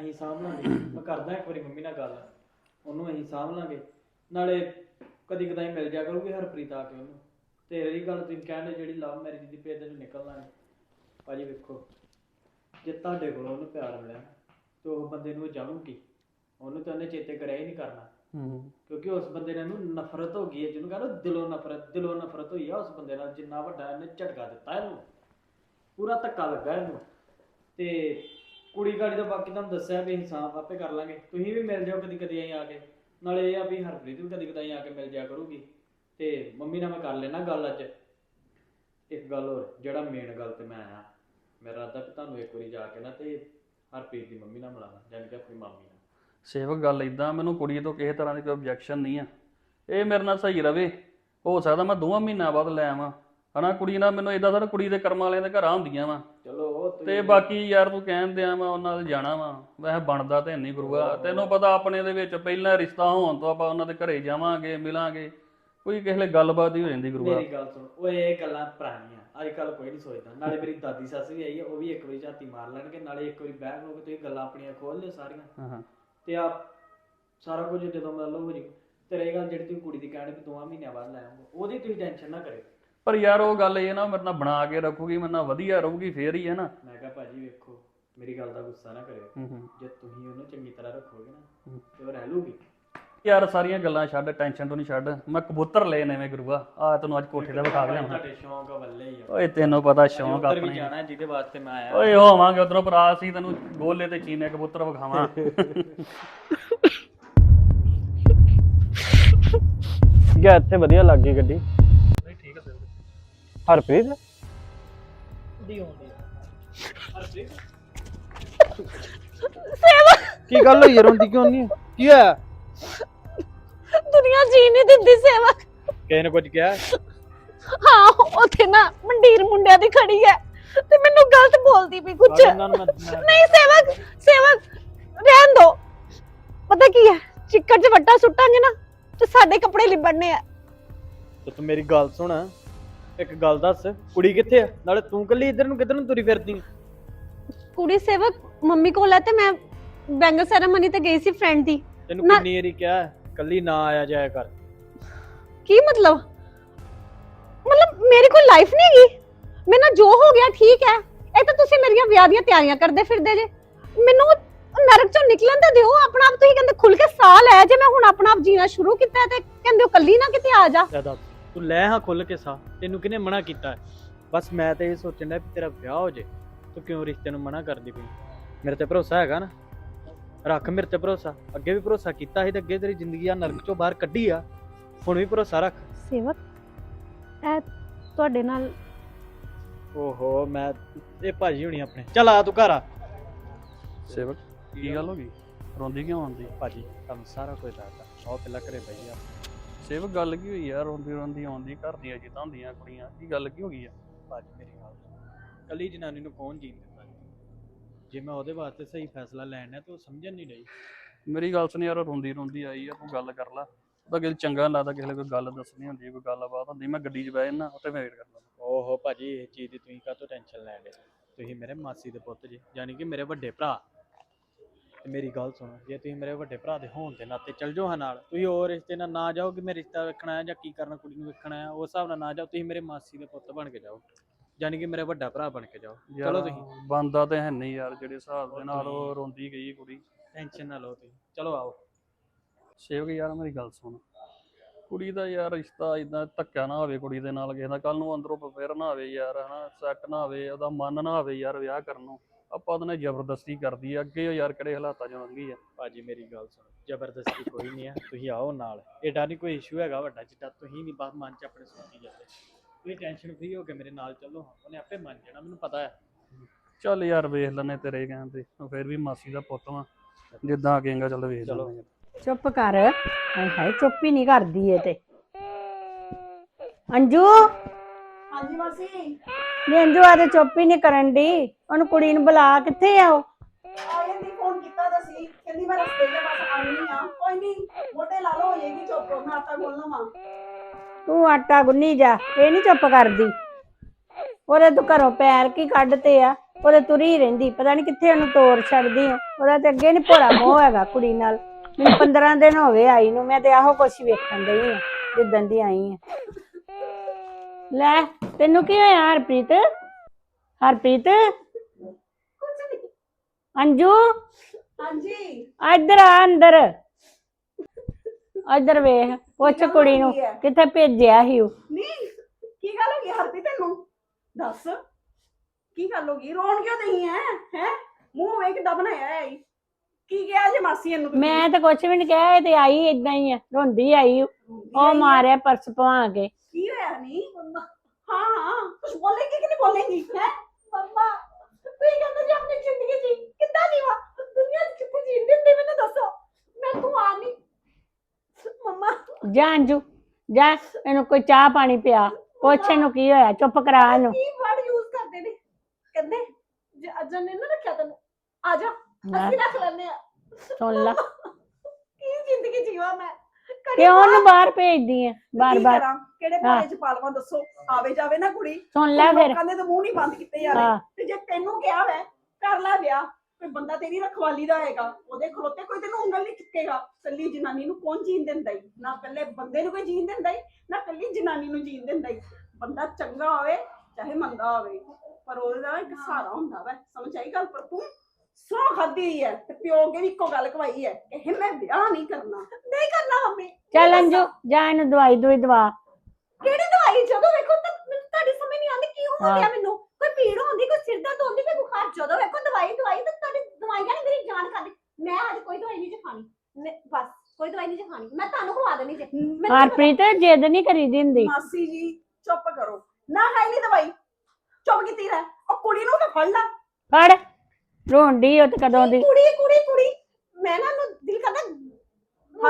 ਅਸੀਂ ਸਾਂਭ ਲਾਂਗੇ। ਮੈਂ ਕਰਦਾ ਇੱਕ ਵਾਰੀ ਮੰਮੀ ਨਾਲ ਗੱਲ। ਉਹਨੂੰ ਅਸੀਂ ਸਾਂਭ ਲਾਂਗੇ। ਨਾਲੇ ਕਦੀ ਕਦਾਈ ਮਿਲ ਜਾ ਕਰੂਗੀ ਹਰਪ੍ਰੀਤ ਆ ਕੇ ਉਹਨੂੰ। ਤੇ ਰਹੀ ਗੱਲ ਤੁਸੀਂ ਕਹਿੰਦੇ ਜਿਹੜੀ ਲਵ ਮੈਰਿਜ ਦੀ ਪੇਜ ਚੋਂ ਨਿਕਲਣਾ ਨਹੀਂ ਭਾਜੀ ਵੇਖੋ ਜੇ ਤੁਹਾਡੇ ਕੋਲ ਉਹਨੂੰ ਪਿਆਰ ਮਿਲਿਆ ਤੇ ਉਹ ਬੰਦੇ ਨੂੰ ਉਹ ਜਾਣੂਗੀ। ਉਹਨੂੰ ਤਾਂ ਉਹਨੇ ਚੇਤੇ ਕਰਿਆ ਹੀ ਨਹੀਂ ਕਰਨਾ। ਹੂੰ ਕਿਉਂਕਿ ਉਸ ਬੰਦੇ ਨਾਲ ਨੂੰ ਨਫ਼ਰਤ ਹੋ ਗਈ ਹੈ ਜਿਹਨੂੰ ਕਹਿੰਦਾ ਦਿਲੋਂ ਨਫ਼ਰਤ ਦਿਲੋਂ ਨਫ਼ਰਤ ਹੋਈ ਆ ਉਸ ਬੰਦੇ ਨਾਲ ਜਿੰਨਾ ਵੱਡਾ ਇਹਨੇ ਝਟਕਾ ਦਿੱਤਾ ਇਹਨੂੰ। ਪੂਰਾ ਧੱਕਾ ਲੱਗਾ ਇਹਨੂੰ। ਤੇ ਕੁੜੀ ਗਾੜੀ ਦਾ ਬਾਕੀ ਤੁਹਾਨੂੰ ਦੱਸਿਆ ਵੀ ਇਨਸਾਫ ਆਪੇ ਕਰ ਲਾਂਗੇ। ਤੁਸੀਂ ਵੀ ਮਿਲ ਜਾਓ ਕਦੀ ਕਦੀ ਆਈ ਆ ਕੇ। ਨਾਲੇ ਇਹ ਆ ਵੀ ਹਰਪ੍ਰੀਤ ਵੀ ਕਦੀ ਕਦਾਈ ਆ ਕੇ ਮਿਲ ਜਾਇਆ ਕਰੂਗੀ। ਤੇ ਮੰਮੀ ਨਾਲ ਮੈਂ ਕਰ ਲੈਣਾ ਗੱਲ ਅੱਜ। ਇੱਕ ਗੱਲ ਹੋਰ ਜਿਹੜਾ ਮੇਨ ਗੱਲ ਤੇ ਮੈਂ ਆਇਆ ਮੇਰਾ ਤਾਂ ਵੀ ਤੁਹਾਨੂੰ ਇੱਕ ਵਾਰੀ ਜਾ ਕੇ ਨਾ ਤੇ ਹਰਪ੍ਰੀਤ ਦੀ ਮੰਮੀ ਨਾਲ ਮਿਲਾਣਾ ਜਾਣੀ ਕਿ ਆਪਣੀ ਮਾਮੀ ਨਾਲ। ਸੇਵਕ ਗੱਲ ਇਦਾਂ ਮੈਨੂੰ ਕੁੜੀ ਤੋਂ ਕਿਸੇ ਤਰ੍ਹਾਂ ਦੀ ਕੋਈ ਆਬਜੈਕਸ਼ਨ ਨਹੀਂ ਆ। ਇਹ ਮੇਰੇ ਨਾਲ ਸਹੀ ਰਵੇ। ਹੋ ਸਕਦਾ ਮੈਂ ਦੋਵਾਂ ਮਹੀਨਿਆਂ ਬਾਅਦ ਲੈ ਆਵਾਂ। ਹਨਾ ਕੁੜੀ ਨਾਲ ਮੈਨੂੰ ਇਦਾਂ ਸਰ ਕੁੜੀ ਦੇ ਕਰਮ ਵਾਲਿਆਂ ਦੇ ਘਰਾਂ ਹੁੰਦੀਆਂ ਵਾ। ਚਲੋ ਉਹ ਤੁਸੀਂ ਤੇ ਬਾਕੀ ਯਾਰ ਤੂੰ ਕਹਿਣ ਦਿਆਂ ਮੈਂ ਉਹਨਾਂ ਨਾਲ ਜਾਣਾ ਵਾ। ਵੈਸੇ ਬਣਦਾ ਤੇ ਨਹੀਂ ਗੁਰੂਆ। ਤੈਨੂੰ ਪਤਾ ਆਪਣੇ ਦੇ ਵਿੱਚ ਪਹਿਲਾਂ ਰਿਸ਼ਤਾ ਹੋਣ ਤੋਂ ਆਪਾਂ ਉਹਨਾਂ ਦੇ ਘਰੇ ਜਾਵਾਂਗੇ ਮਿਲਾਂਗੇ। ਕੋਈ ਕਿਸੇ ਲਈ ਗੱਲਬਾਤ ਹੀ ਹੋ ਜਾਂਦੀ ਗੁਰੂਆ। ਮੇਰੀ ਗੱਲ ਸੁਣ ਓਏ ਇਹ ਗੱਲਾਂ ਪੁਰਾਣੀਆਂ। ਅੱਜ ਕੱਲ ਕੋਈ ਨਹੀਂ ਸੋਚਦਾ। ਨਾਲੇ ਮੇਰੀ ਦਾਦੀ ਸੱਸ ਵੀ ਆਈ ਹੈ ਉਹ ਵੀ ਇੱਕ ਵਾਰੀ ਝਾਤੀ ਮਾਰ ਲੈਣਗੇ ਨਾਲੇ ਇੱਕ ਵਾਰੀ ਬਹਿ ਕੇ ਤੁਸੀਂ ਗੱਲਾਂ ਆਪਣੀਆਂ ਖੋਲ ਲਿਓ ਸਾਰੀਆਂ। ਹਾਂ ਹਾਂ। ਤੇ ਆ ਸਾਰਾ ਕੁਝ ਜਦੋਂ ਮਤਲਬ ਹੋ ਜੀ ਤੇ ਰਹੀ ਗੱਲ ਜਿਹੜੀ ਤੁਸੀਂ ਕੁੜੀ ਦੀ ਕਹਿਣੀ ਵੀ ਦੋਵਾਂ ਮਹੀਨਿਆਂ ਬਾਅਦ ਲੈ ਆਉਂਗੇ ਉਹਦੀ ਤੁਸੀਂ ਟੈਨਸ਼ਨ ਨਾ ਕਰਿਓ। ਪਰ ਯਾਰ ਉਹ ਗੱਲ ਇਹ ਨਾ ਮੇਰੇ ਨਾਲ ਬਣਾ ਕੇ ਰੱਖੂਗੀ ਮੇਰੇ ਨਾਲ ਵਧੀਆ ਰਹੂਗੀ ਫੇਰ ਹੀ ਹੈ ਨਾ। ਮੈਂ ਕਿਹਾ ਭਾਜੀ ਵੇਖੋ ਮੇਰੀ ਗੱਲ ਦਾ ਗੁੱਸਾ ਨਾ ਕਰਿਓ। ਹੂੰ ਹੂੰ। ਜੇ ਤੁਸੀਂ ਉਹਨੂੰ ਚੰਗੀ ਤਰ੍ਹਾਂ ਰੱਖੋਗੇ ਨਾ। ਤੇ ਉਹ ਰਹਿ ਲੂਗੀ। ਯਾਰ ਸਾਰੀਆਂ ਗੱਲਾਂ ਛੱਡ ਟੈਨਸ਼ਨ ਤੋਂ ਨਹੀਂ ਛੱਡ। ਮੈਂ ਕਬੂਤਰ ਲਏ ਨਵੇਂ ਗੁਰੂਆ। ਆ ਤੈਨੂੰ ਅੱਜ ਕੋਠੇ ਤੇ ਵਿਖਾ ਲਿਆਉਣਾ ਤੁਹਾਡੇ ਸ਼ੌਂਕ ਵੱਲੇ ਹੀ ਆ। ਓਏ ਤੈਨੂੰ ਪਤਾ ਸ਼ੌਂਕ ਉੱਧਰ ਵੀ ਆਪਣੇ। ਜਾਣਾ ਜਿਹਦੇ ਵਾਸਤੇ ਮੈਂ ਆਇਆ। ਓਏ ਹੋਵਾਂਗੇ ਉਧਰੋਂ ਭਰਾ ਸੀ ਤੈਨੂੰ ਗੋਲੇ ਤੇ ਚੀਨੇ ਕਬੂਤਰ ਵਿਖਾਵਾਂ। ਗਿਆ ਇੱਥੇ ਵਧੀਆ ਲੱਗ ਗਈ ਗੱਡੀ। ਹਰਪ੍ਰੀਤ? ਦੀ ਆਉਂਦੀ ਹਰਪ੍ਰੀਤ ਸੇਵਕ ਕੀ ਗੱਲ ਹੋਈ ਰੋਂਦੀ ਕਿਉਂ ਨਹੀਂ ਕੀ ਹੋਇਆ? ਦੁਨੀਆ ਜੀ ਨਹੀਂ ਦਿੰਦੀ ਸੇਵਕ ਕਿਸੇ ਨੇ ਕੁਝ ਕਿਹਾ? ਹਾਂ ਉੱਥੇ ਨਾ ਮੰਡੀਰ ਮੁੰਡਿਆਂ ਦੀ ਖੜੀ ਹੈ ਤੇ ਮੈਨੂੰ ਗਲਤ ਬੋਲਦੀ ਵੀ ਕੁਝ ਨਹੀਂ ਸੇਵਕ ਸੇਵਕ ਰਹਿਣ ਦੋ। ਪਤਾ ਕੀ ਹੈ ਚਿੱਕੜ 'ਚ ਵੱਟਾ ਸੁੱਟਾਂਗੇ ਨਾ ਤੇ ਸਾਡੇ ਕੱਪੜੇ ਲਿਬੜਨੇ ਆ ਤੇ ਤੂੰ ਮੇਰੀ ਗੱਲ ਸੁਣ। ਇੱਕ ਗੱਲ ਦੱਸ ਕੁੜੀ ਕਿੱਥੇ ਆ? ਨਾਲੇ ਤੂੰ ਕੱਲੀ ਇੱਧਰ ਨੂੰ ਕਿੱਧਰ ਨੂੰ ਤੁਰੀ ਫਿਰਦੀ ਕੁੜੀ ਸੇਵਕ ਮੰਮੀ ਕੋਲ ਹੈ ਤੇ ਮੈਂ ਬੈਂਗਲ ਸੈਰੇਮਨੀ ਤੇ ਗਈ ਸੀ ਫਰੈਂਡ ਦੀ। ਤੈਨੂੰ ਨਾ- ਕਿੰਨੀ ਵਾਰੀ ਕਿਹਾ ਹੈ, ਕੱਲੀ ਨਾ ਆਇਆ ਜਾਇਆ ਕਰ। ਕੀ ਮਤਲਬ? ਮਤਲਬ ਮੇਰੀ ਕੋਈ ਲਾਈਫ ਨਹੀਂ ਹੈਗੀ। ਮੇਰੇ ਨਾਲ ਜੋ ਹੋ ਗਿਆ ਠੀਕ ਹੈ। ਇਹ ਤਾਂ ਤੁਸੀਂ ਮੇਰੀਆਂ ਵਿਆਹ ਦੀਆਂ ਤਿਆਰੀਆਂ ਕਰਦੇ ਫਿਰਦੇ ਜੇ। ਮੈਨੂੰ ਨਰਕ ਚੋਂ ਨਿਕਲਣ ਤਾਂ ਦਿਓ ਆਪਣਾ ਆਪ ਤੁਸੀਂ ਕਹਿੰਦੇ ਖੁੱਲ ਕੇ ਸਾਹ ਲੈ। ਜੇ ਮੈਂ ਹੁਣ ਆਪਣਾ ਆਪ ਜੀਣਾ ਸ਼ੁਰੂ ਕੀਤਾ ਹੈ ਤੇ ਕਹਿੰਦੇ ਹੋ ਕੱਲੀ ਨਾ ਕਿਤੇ ਆ ਜਾ। ਜ਼ਿਆਦਾ ਤੂੰ ਲੈ ਹਾਂ ਖੁੱਲ ਕੇ ਸਾ ਤੈਨੂੰ ਕਿਹਨੇ ਮਨਾ ਕੀਤਾ? ਹੈ? ਬਸ ਮੈਂ ਤੇ ਇਹ ਸੋਚਣ ਡਿਆ ਵੀ ਤੇਰਾ ਵਿਆਹ ਹੋ ਜੇ ਤੂੰ ਕਿਉਂ ਰਿਸ਼ਤੇ ਨੂੰ ਮਨਾ ਕਰਦੀ ਪਈ? ਮੇਰੇ ਤੇ ਭਰੋਸਾ ਹੈਗਾ ਨਾ? ਰੱਖ ਮੇਰੇ ਤੇ ਭਰੋਸਾ ਅੱਗੇ ਵੀ ਭਰੋਸਾ ਕੀਤਾ ਸੀ ਤੇ ਅੱਗੇ ਤੇਰੀ ਜ਼ਿੰਦਗੀ ਆ ਨਰਕ ਚੋਂ ਬਾਹਰ ਕੱਢੀ ਆ ਹੁਣ ਵੀ ਭਰੋਸਾ ਰੱਖ। ਸੇਵਕ ਇਹ ਤੁਹਾਡੇ ਨਾਲ ਓਹੋ ਮੈਂ ਇਹ ਭਾਜੀ ਹੋਣੀ ਆਪਣੇ। ਚੱਲ ਆ ਤੂੰ ਘਰ ਆ। ਸੇਵਕ ਕੀ ਗੱਲ ਹੋ ਗਈ? ਰੋਂਦੀ ਕਿਉਂ ਆਉਂਦੀ? ਭਾਜੀ ਤੁਹਾਨੂੰ ਸਾਰਾ ਕੁਝ ਦੱਸਦਾ। ਆਓ ਪਹਿਲਾਂ ਘਰੇ ਬਈਆ ਸੇਵਕ ਗੱਲ ਕੀ ਹੋਈ ਯਾਰ? ਰੋਂਦੀ ਰੋਂਦੀ ਆਉਂਦੀ ਘਰ ਦੀਆਂ ਜਿੱਦਾਂ ਹੁੰਦੀਆਂ ਕੁੜੀਆਂ। ਕੀ ਗੱਲ ਕੀ ਹੋ ਗਈ ਆ? ਭਾਜੀ ਮੇਰੀ ਗੱਲ ਸੁਣ। ਕੱਲੀ ਜਨਾਨੀ ਨੂੰ ਕੌਣ ਜੀਣ ਦਿੰਦਾ ਜੀ? ਜੇ ਮੈਂ ਉਹਦੇ ਵਾਸਤੇ ਸਹੀ ਫੈਸਲਾ ਲੈਣਾ ਤੇ ਉਹ ਸਮਝਣ ਨਹੀਂ ਰਹੀ ਮੇਰੀ ਗੱਲ ਸੁਣ ਯਾਰ ਰੋਂਦੀ ਰੋਂਦੀ ਆਈ ਆ ਤੂੰ ਗੱਲ ਕਰ ਲੈ। ਉਹਦਾ ਕਿਲ ਚੰਗਾ ਨੀ ਲੱਗਦਾ ਕਿਸੇ ਲਈ ਕੋਈ ਗੱਲ ਦੱਸਣੀ ਹੁੰਦੀ ਕੋਈ ਗੱਲਬਾਤ ਹੁੰਦੀ। ਮੈਂ ਗੱਡੀ 'ਚ ਬਹਿ ਜੰਨਾ ਉੱਥੇ ਵੇਟ ਕਰ ਲਾਂ ਓਹੋ ਭਾਜੀ ਇਹ ਚੀਜ਼ ਦੀ ਤੁਸੀਂ ਕਾਹਤੋਂ ਟੈਨਸ਼ਨ ਲੈਣ ਦੇ ਤੁਸੀਂ ਮੇਰੇ ਮਾਸੀ ਦੇ ਪੁੱਤ ਜੀ ਯਾਨੀ ਕਿ ਮੇਰੇ ਵੱਡੇ ਭਰਾ। ਤੇ ਮੇਰੀ ਗੱਲ ਸੁਣੋ ਜੇ ਤੁਸੀਂ ਮੇਰੇ ਵੱਡੇ ਭਰਾ ਦੇ ਹੋਣ ਦੇ ਨਾਤੇ ਚੱਲ ਜਾਓ ਹਾਂ ਨਾਲ ਤੁਸੀਂ ਹੋਰ ਰਿਸ਼ਤੇ ਨਾਲ ਨਾ ਜਾਓ ਕਿ ਮੈਂ ਰਿਸ਼ਤਾ ਵੇਖਣਾ ਹੈ ਜਾਂ ਕੀ ਕਰਨਾ ਕੁੜੀ ਨੂੰ ਵੇਖਣਾ ਹੈ ਉਸ ਹਿਸਾਬ ਨਾਲ ਨਾ ਜਾਓ ਤੁਸੀਂ ਮੇਰੇ ਮਾਸੀ ਦੇ ਪੁੱਤ ਬਣ ਕੇ ਜਾਓ ਯਾਨੀ ਕਿ ਮੇਰੇ ਵੱਡਾ ਭਰਾ ਬਣ ਕੇ ਜਾਓ। ਚਲੋ ਤੁਸੀਂ। ਬੰਦਾ ਤੇ ਹੈ ਨਹੀਂ ਯਾਰ ਜਿਹੜੇ ਹਿਸਾਬ ਦੇ ਨਾਲ ਉਹ ਰੋਂਦੀ ਗਈ ਕੁੜੀ। ਟੈਨਸ਼ਨ ਨਾ ਲਓ ਤੁਸੀਂ। ਚਲੋ ਆਓ। ਸੇਵਕ ਯਾਰ ਮੇਰੀ ਗੱਲ ਸੁਣ। ਕੁੜੀ ਦਾ ਯਾਰ ਰਿਸ਼ਤਾ ਇਦਾਂ ਧੱਕਾ ਨਾ ਹੋਵੇ ਕੁੜੀ ਦੇ ਨਾਲ ਕਿਸੇ ਦਾ ਕੱਲ ਨੂੰ ਅੰਦਰੋਂ ਪ੍ਰਪੇਅਰ ਨਾ ਹੋਵੇ ਯਾਰ ਹਨਾ ਸੈੱਟ ਨਾ ਹੋਵੇ ਉਹਦਾ ਮਨ ਨਾ ਹੋਵੇ ਯਾਰ ਵਿਆਹ ਕਰਨ ਨੂੰ। ਆਪਾਂ ਉਹਦੇ ਨਾਲ ਜ਼ਬਰਦਸਤੀ ਕਰਦੀ ਆ ਅੱਗੇ ਯਾਰ ਕਿਹੜੇ ਹਾਲਾਤਾਂ 'ਚ ਲੰਘੀ ਆ ਭਾਜੀ ਮੇਰੀ ਗੱਲ ਸੁਣੋ ਜ਼ਬਰਦਸਤੀ ਕੋਈ ਨਹੀਂ ਆ ਤੁਸੀਂ ਆਓ ਨਾਲ। ਏਡਾ ਨਹੀਂ ਕੋਈ ਇਸ਼ੂ ਹੈਗਾ ਵੱਡਾ ਜਿੱਦਾਂ ਤੁਸੀਂ ਨਹੀਂ ਬਸ ਮਨ 'ਚ ਆਪਣੇ ਸੋਚੀ ਜਾਂਦੇ। ਤੁਸੀਂ ਟੈਨਸ਼ਨ ਫ੍ਰੀ ਹੋ ਕੇ ਮੇਰੇ ਨਾਲ ਚੱਲੋ ਉਹਨੇ ਆਪੇ ਮੰਨ ਜਾਣਾ ਮੈਨੂੰ ਪਤਾ ਹੈ। ਚੱਲ ਯਾਰ ਵੇਖ ਲੈਨੇ ਤੇਰੇ ਕਹਿਣ ਤੇ ਉਹ ਫਿਰ ਵੀ ਮਾਸੀ ਦਾ ਪੁੱਤ ਵਾਂ ਜਿੱਦਾਂ ਕਹੇਗਾ ਚੱਲ ਵੇਖ ਚਲੋ। ਲੈਨੇ ਚੁੱਪ ਕਰ। ਹਾਏ ਹਾਏ ਚੁੱਪ ਹੀ ਨਹੀਂ ਕਰਦੀ ਏ ਤੇ। ਅੰਜੂ? ਹਾਂਜੀ ਮਾਸੀ। ਅੰਜੂ ਆ ਤੇ ਚੁੱਪ ਹੀ ਨਹੀਂ ਕਰਨ ਦੀ ਉਹਨੂੰ ਕੁੜੀ ਨੂੰ ਬੁਲਾ ਕਿੱਥੇ ਆ ਉਹ? ਆਏ ਦੀ ਫੋਨ ਕੀਤਾ ਤਾਂ ਸੀ। ਕਹਿੰਦੀ ਮੈਂ ਰਸਤੇ ਦੇ ਬਸ ਆਉਣੀ ਆ ਕੋਈ ਨਹੀਂ ਮੋਟੇ ਲਾ ਲਓ ਹੋ ਜਾਏਗੀ ਚੁੱਪ। ਮੈਂ ਆਟਾ ਗੁੰਨ ਲਵਾਂ। ਤੂੰ ਆਟਾ ਗੁੰਨੀ ਜਾ ਇਹ ਨਹੀਂ ਚੁੱਪ ਕਰਦੀ। ਉਹਦੇ ਤੂੰ ਘਰੋਂ ਪੈਰ ਕੀ ਕੱਢਤੇ ਆ? ਉਹਦੇ ਤੁਰੀ ਰਹਿੰਦੀ। ਪਤਾ ਨਹੀਂ ਕਿੱਥੇ ਉਹਨੂੰ ਤੋੜ ਛੱਡਦੀ ਆ। ਉਹਦਾ ਤੇ ਅੱਗੇ ਨਹੀਂ ਭੋਰਾ ਮੋਹ ਹੈਗਾ ਕੁੜੀ ਨਾਲ। ਮੈਨੂੰ 15 ਦਿਨ ਹੋ ਗਏ ਆਈ ਨੂੰ। ਮੈਂ ਤੇ ਆਹੋ ਕੁਛ ਵੇਖਣ ਡਈ ਆ ਜਿੱਦਣ ਦੀ ਆਈ ਆ। ਲੈ ਤੈਨੂੰ ਕੀ ਹੋਇਆ ਹਰਪ੍ਰੀਤ? ਹਰਪ੍ਰੀਤ? ਕੁਝ ਨਹੀਂ। ਅੰਜੂ? ਹਾਂਜੀ। ਇੱਧਰ ਆ ਅੰਦਰ। ਇੱਧਰ ਵੇਖ ਪੁੱਛ ਕੁੜੀ ਨੂੰ? ਕਿੱਥੇ ਭੇਜਿਆ ਸੀ ਉਹ? ਨਹੀਂ ਕੀ ਗੱਲ ਹੋ ਗਈ ਹਰਪੀ ਤੈਨੂੰ? ਦੱਸ। ਕੀ ਗੱਲ ਹੋ ਗਈ? ਰੋਣ ਕਿਉਂ ਨਹੀਂ ਹੈ ਹੈ? ਮੂੰਹ ਵੇਖ ਕਿੱਦਾਂ ਬਣਾਇਆ ਹੈ? ਕੀ ਕਿਹਾ ਜੇ ਮਾਸੀ ਇਹਨੂੰ? ਮੈਂ ਤਾਂ ਕੁਛ ਵੀ ਨਹੀਂ ਕਿਹਾ ਇਹ ਤੇ ਆਈ ਇਦਾਂ ਹੀ ਆ। ਰੋਂਦੀ ਆਈ ਉਹ। ਮਾਰਿਆ ਪਰਸ ਪਵਾ ਕੇ। ਕੀ ਹੋਇਆ ਨਹੀਂ ਹਾਂ ਹਾਂ। ਕੁਝ ਬੋਲੇਗੀ ਕਿ ਨਹੀਂ ਬੋਲੇਗੀ? ਹੈ? ਮੰਮਾ ਤੂੰ ਕਹਿੰਦਾ ਜੀ ਆਪਣੀ ਜ਼ਿੰਦਗੀ ਜੀ ਕਿੱਦਾਂ ਜੀਵਾ? ਦੁਨੀਆ 'ਚ ਕਿੱਥੇ ਜੀਣ ਦਿੰਦੇ ਮੈਨੂੰ ਦੱਸੋ। ਮੈਂ ਤੂੰ ਆ ਨਹੀਂ। ਮੰਮਾ। ਜਾ। ਅੰਜੂ ਜਾ ਇਹਨੂੰ ਕੋਈ ਚਾਹ ਪਾਣੀ ਪਿਆ। ਪੁੱਛ ਇਹਨੂੰ ਕੀ ਹੋਇਆ ਚੁੱਪ ਕਰਾ ਇਹਨੂੰ। ਕੀ ਵਰਡ ਯੂਜ਼ ਕਰਦੇ ਨੇ? ਕਹਿੰਦੇ ਜੇ ਅਜਨ ਨੇ ਨਾ ਰੱਖਿਆ ਤੈਨੂੰ ਆ ਜਾ। ਲੈ, ਅਸੀਂ ਰੱਖ ਲੈਨੇ ਆ। ਸੁਣ ਲਾ। ਕੀ ਜ਼ਿੰਦਗੀ ਜੀਵਾ ਮੈਂ? ਕਦੀ ਕਿਉਂ ਉਹਨੂੰ ਬਾਹਰ ਭੇਜਦੀ ਆ? ਬਾਰ ਬਾਰ? ਕਿਹੜੇ ਬਾਰੇ ਚ ਪਾਲਵਾ? ਦੱਸੋ। ਆਵੇ ਜਾਵੇ ਨਾ ਕੁੜੀ। ਸੁਣ ਲੈ ਫਿਰ। ਲੋਕਾਂ ਤਾਂ ਮੂੰਹ ਨਹੀਂ ਬੰਦ ਕੀਤੇ ਹਾਂ। ਯਾਰ ਤੇ ਜੇ ਤੈਨੂੰ ਕਿਹਾ ਵੈ ਕਰ ਲੈ ਵਿਆਹ। ਕੋਈ ਬੰਦਾ ਤੇਰੀ ਰਖਵਾਲੀ ਦਾ ਹੋਏਗਾ ਉਹਦੇ ਖਲੋਤੇ ਕੋਈ ਤੈਨੂੰ ਉਂਗਲ ਨਹੀਂ ਚੁੱਕੇਗਾ। ਕੱਲੀ ਜਨਾਨੀ ਨੂੰ ਕੌਣ ਜੀਣ ਦਿੰਦਾ ਈ? ਨਾ ਕੱਲੇ ਬੰਦੇ ਨੂੰ ਕੋਈ ਜੀਣ ਦਿੰਦਾ ਈ ਨਾ ਕੱਲੀ ਜਨਾਨੀ ਨੂੰ ਜੀਣ ਦਿੰਦਾ ਈ। ਬੰਦਾ ਚੰਗਾ ਹੋਵੇ ਚਾਹੇ ਮੰਦਾ ਹੋਵੇ। ਪਰ ਉਹਦੇ ਇੱਕ ਸਹਾਰਾ ਹੁੰਦਾ ਵੈ। ਸਮਝ ਆਈ ਗੱਲ? ਪਰ ਤੂੰ ਸੌ ਖਾਦੀ ਹੋਈ ਹੈ ਤੇ ਪਿਓ ਕੇ ਵੀ ਇੱਕੋ ਗੱਲ ਕਵਾਈ ਹੈ ਕਿ ਮੈਂ ਵਿਆਹ ਨਹੀਂ ਕਰਨਾ। ਨਹੀਂ ਕਰਨਾ ਮੰਮੀ। ਚੱਲ ਅੰਜੂ ਜਾ ਇਹਨੂੰ ਦਵਾਈ ਦੂਈ ਦਵਾ। ਕਿਹੜੀ ਦਵਾਈ? ਜਦੋਂ ਵੇਖੋ ਤਾਂ ਮੈਨੂੰ ਤੁਹਾਡੀ ਸਮਝ ਨਹੀਂ ਆਉਂਦੀ ਕੀ ਹੋ ਹਾਂ। ਗਿਆ ਮੈਨੂੰ? ਕੋਈ ਪੀੜ ਹੁੰਦੀ ਕੋਈ ਸਿਰ ਦਰਦ ਹੁੰਦੀ ਕੋਈ ਬੁਖਾਰ? ਜਦੋਂ ਵੇਖੋ ਦਵਾਈ ਦਵਾਈ ਤਾਂ ਤੁਹਾਡੀ ਦਵਾਈਆਂ ਨੇ ਮੇਰੀ ਜਾਨ ਖਾਦੀ ਮੈਂ ਅੱਜ ਕੋਈ ਦਵਾਈ ਨਹੀਂ ਜੇ ਖਾਣੀ। ਬਸ ਕੋਈ ਦਵਾਈ ਨਹੀਂ ਜੇ ਖਾਣੀ। ਮੈਂ ਤੁਹਾਨੂੰ ਖਵਾ ਦੇਣੀ ਜੇ। ਮੈਨੂੰ ਹਰਪ੍ਰੀਤ ਜਿੱਦ ਨਹੀਂ ਕਰੀਦੀ ਹੁੰਦੀ। ਮਾਸੀ ਜੀ ਚੁੱਪ ਕਰੋ। ਨਾ ਖਾਈ ਨਹੀਂ ਦਵਾਈ। ਚੁੱਪ ਕੀਤੀ ਰਹਿ। ਉਹ ਕੁੜੀ ਨੂੰ ਤਾਂ ਫੜ ਲਾ। ਫੜ। ਰੋਂਡੀ ਉਹ ਤੇ ਕਦੋਂ ਦੀ? ਕੁੜੀ ਕੁੜੀ ਕੁੜੀ। ਮੈਂ ਨਾ ਨੂੰ ਦਿਲ ਕਰਦਾ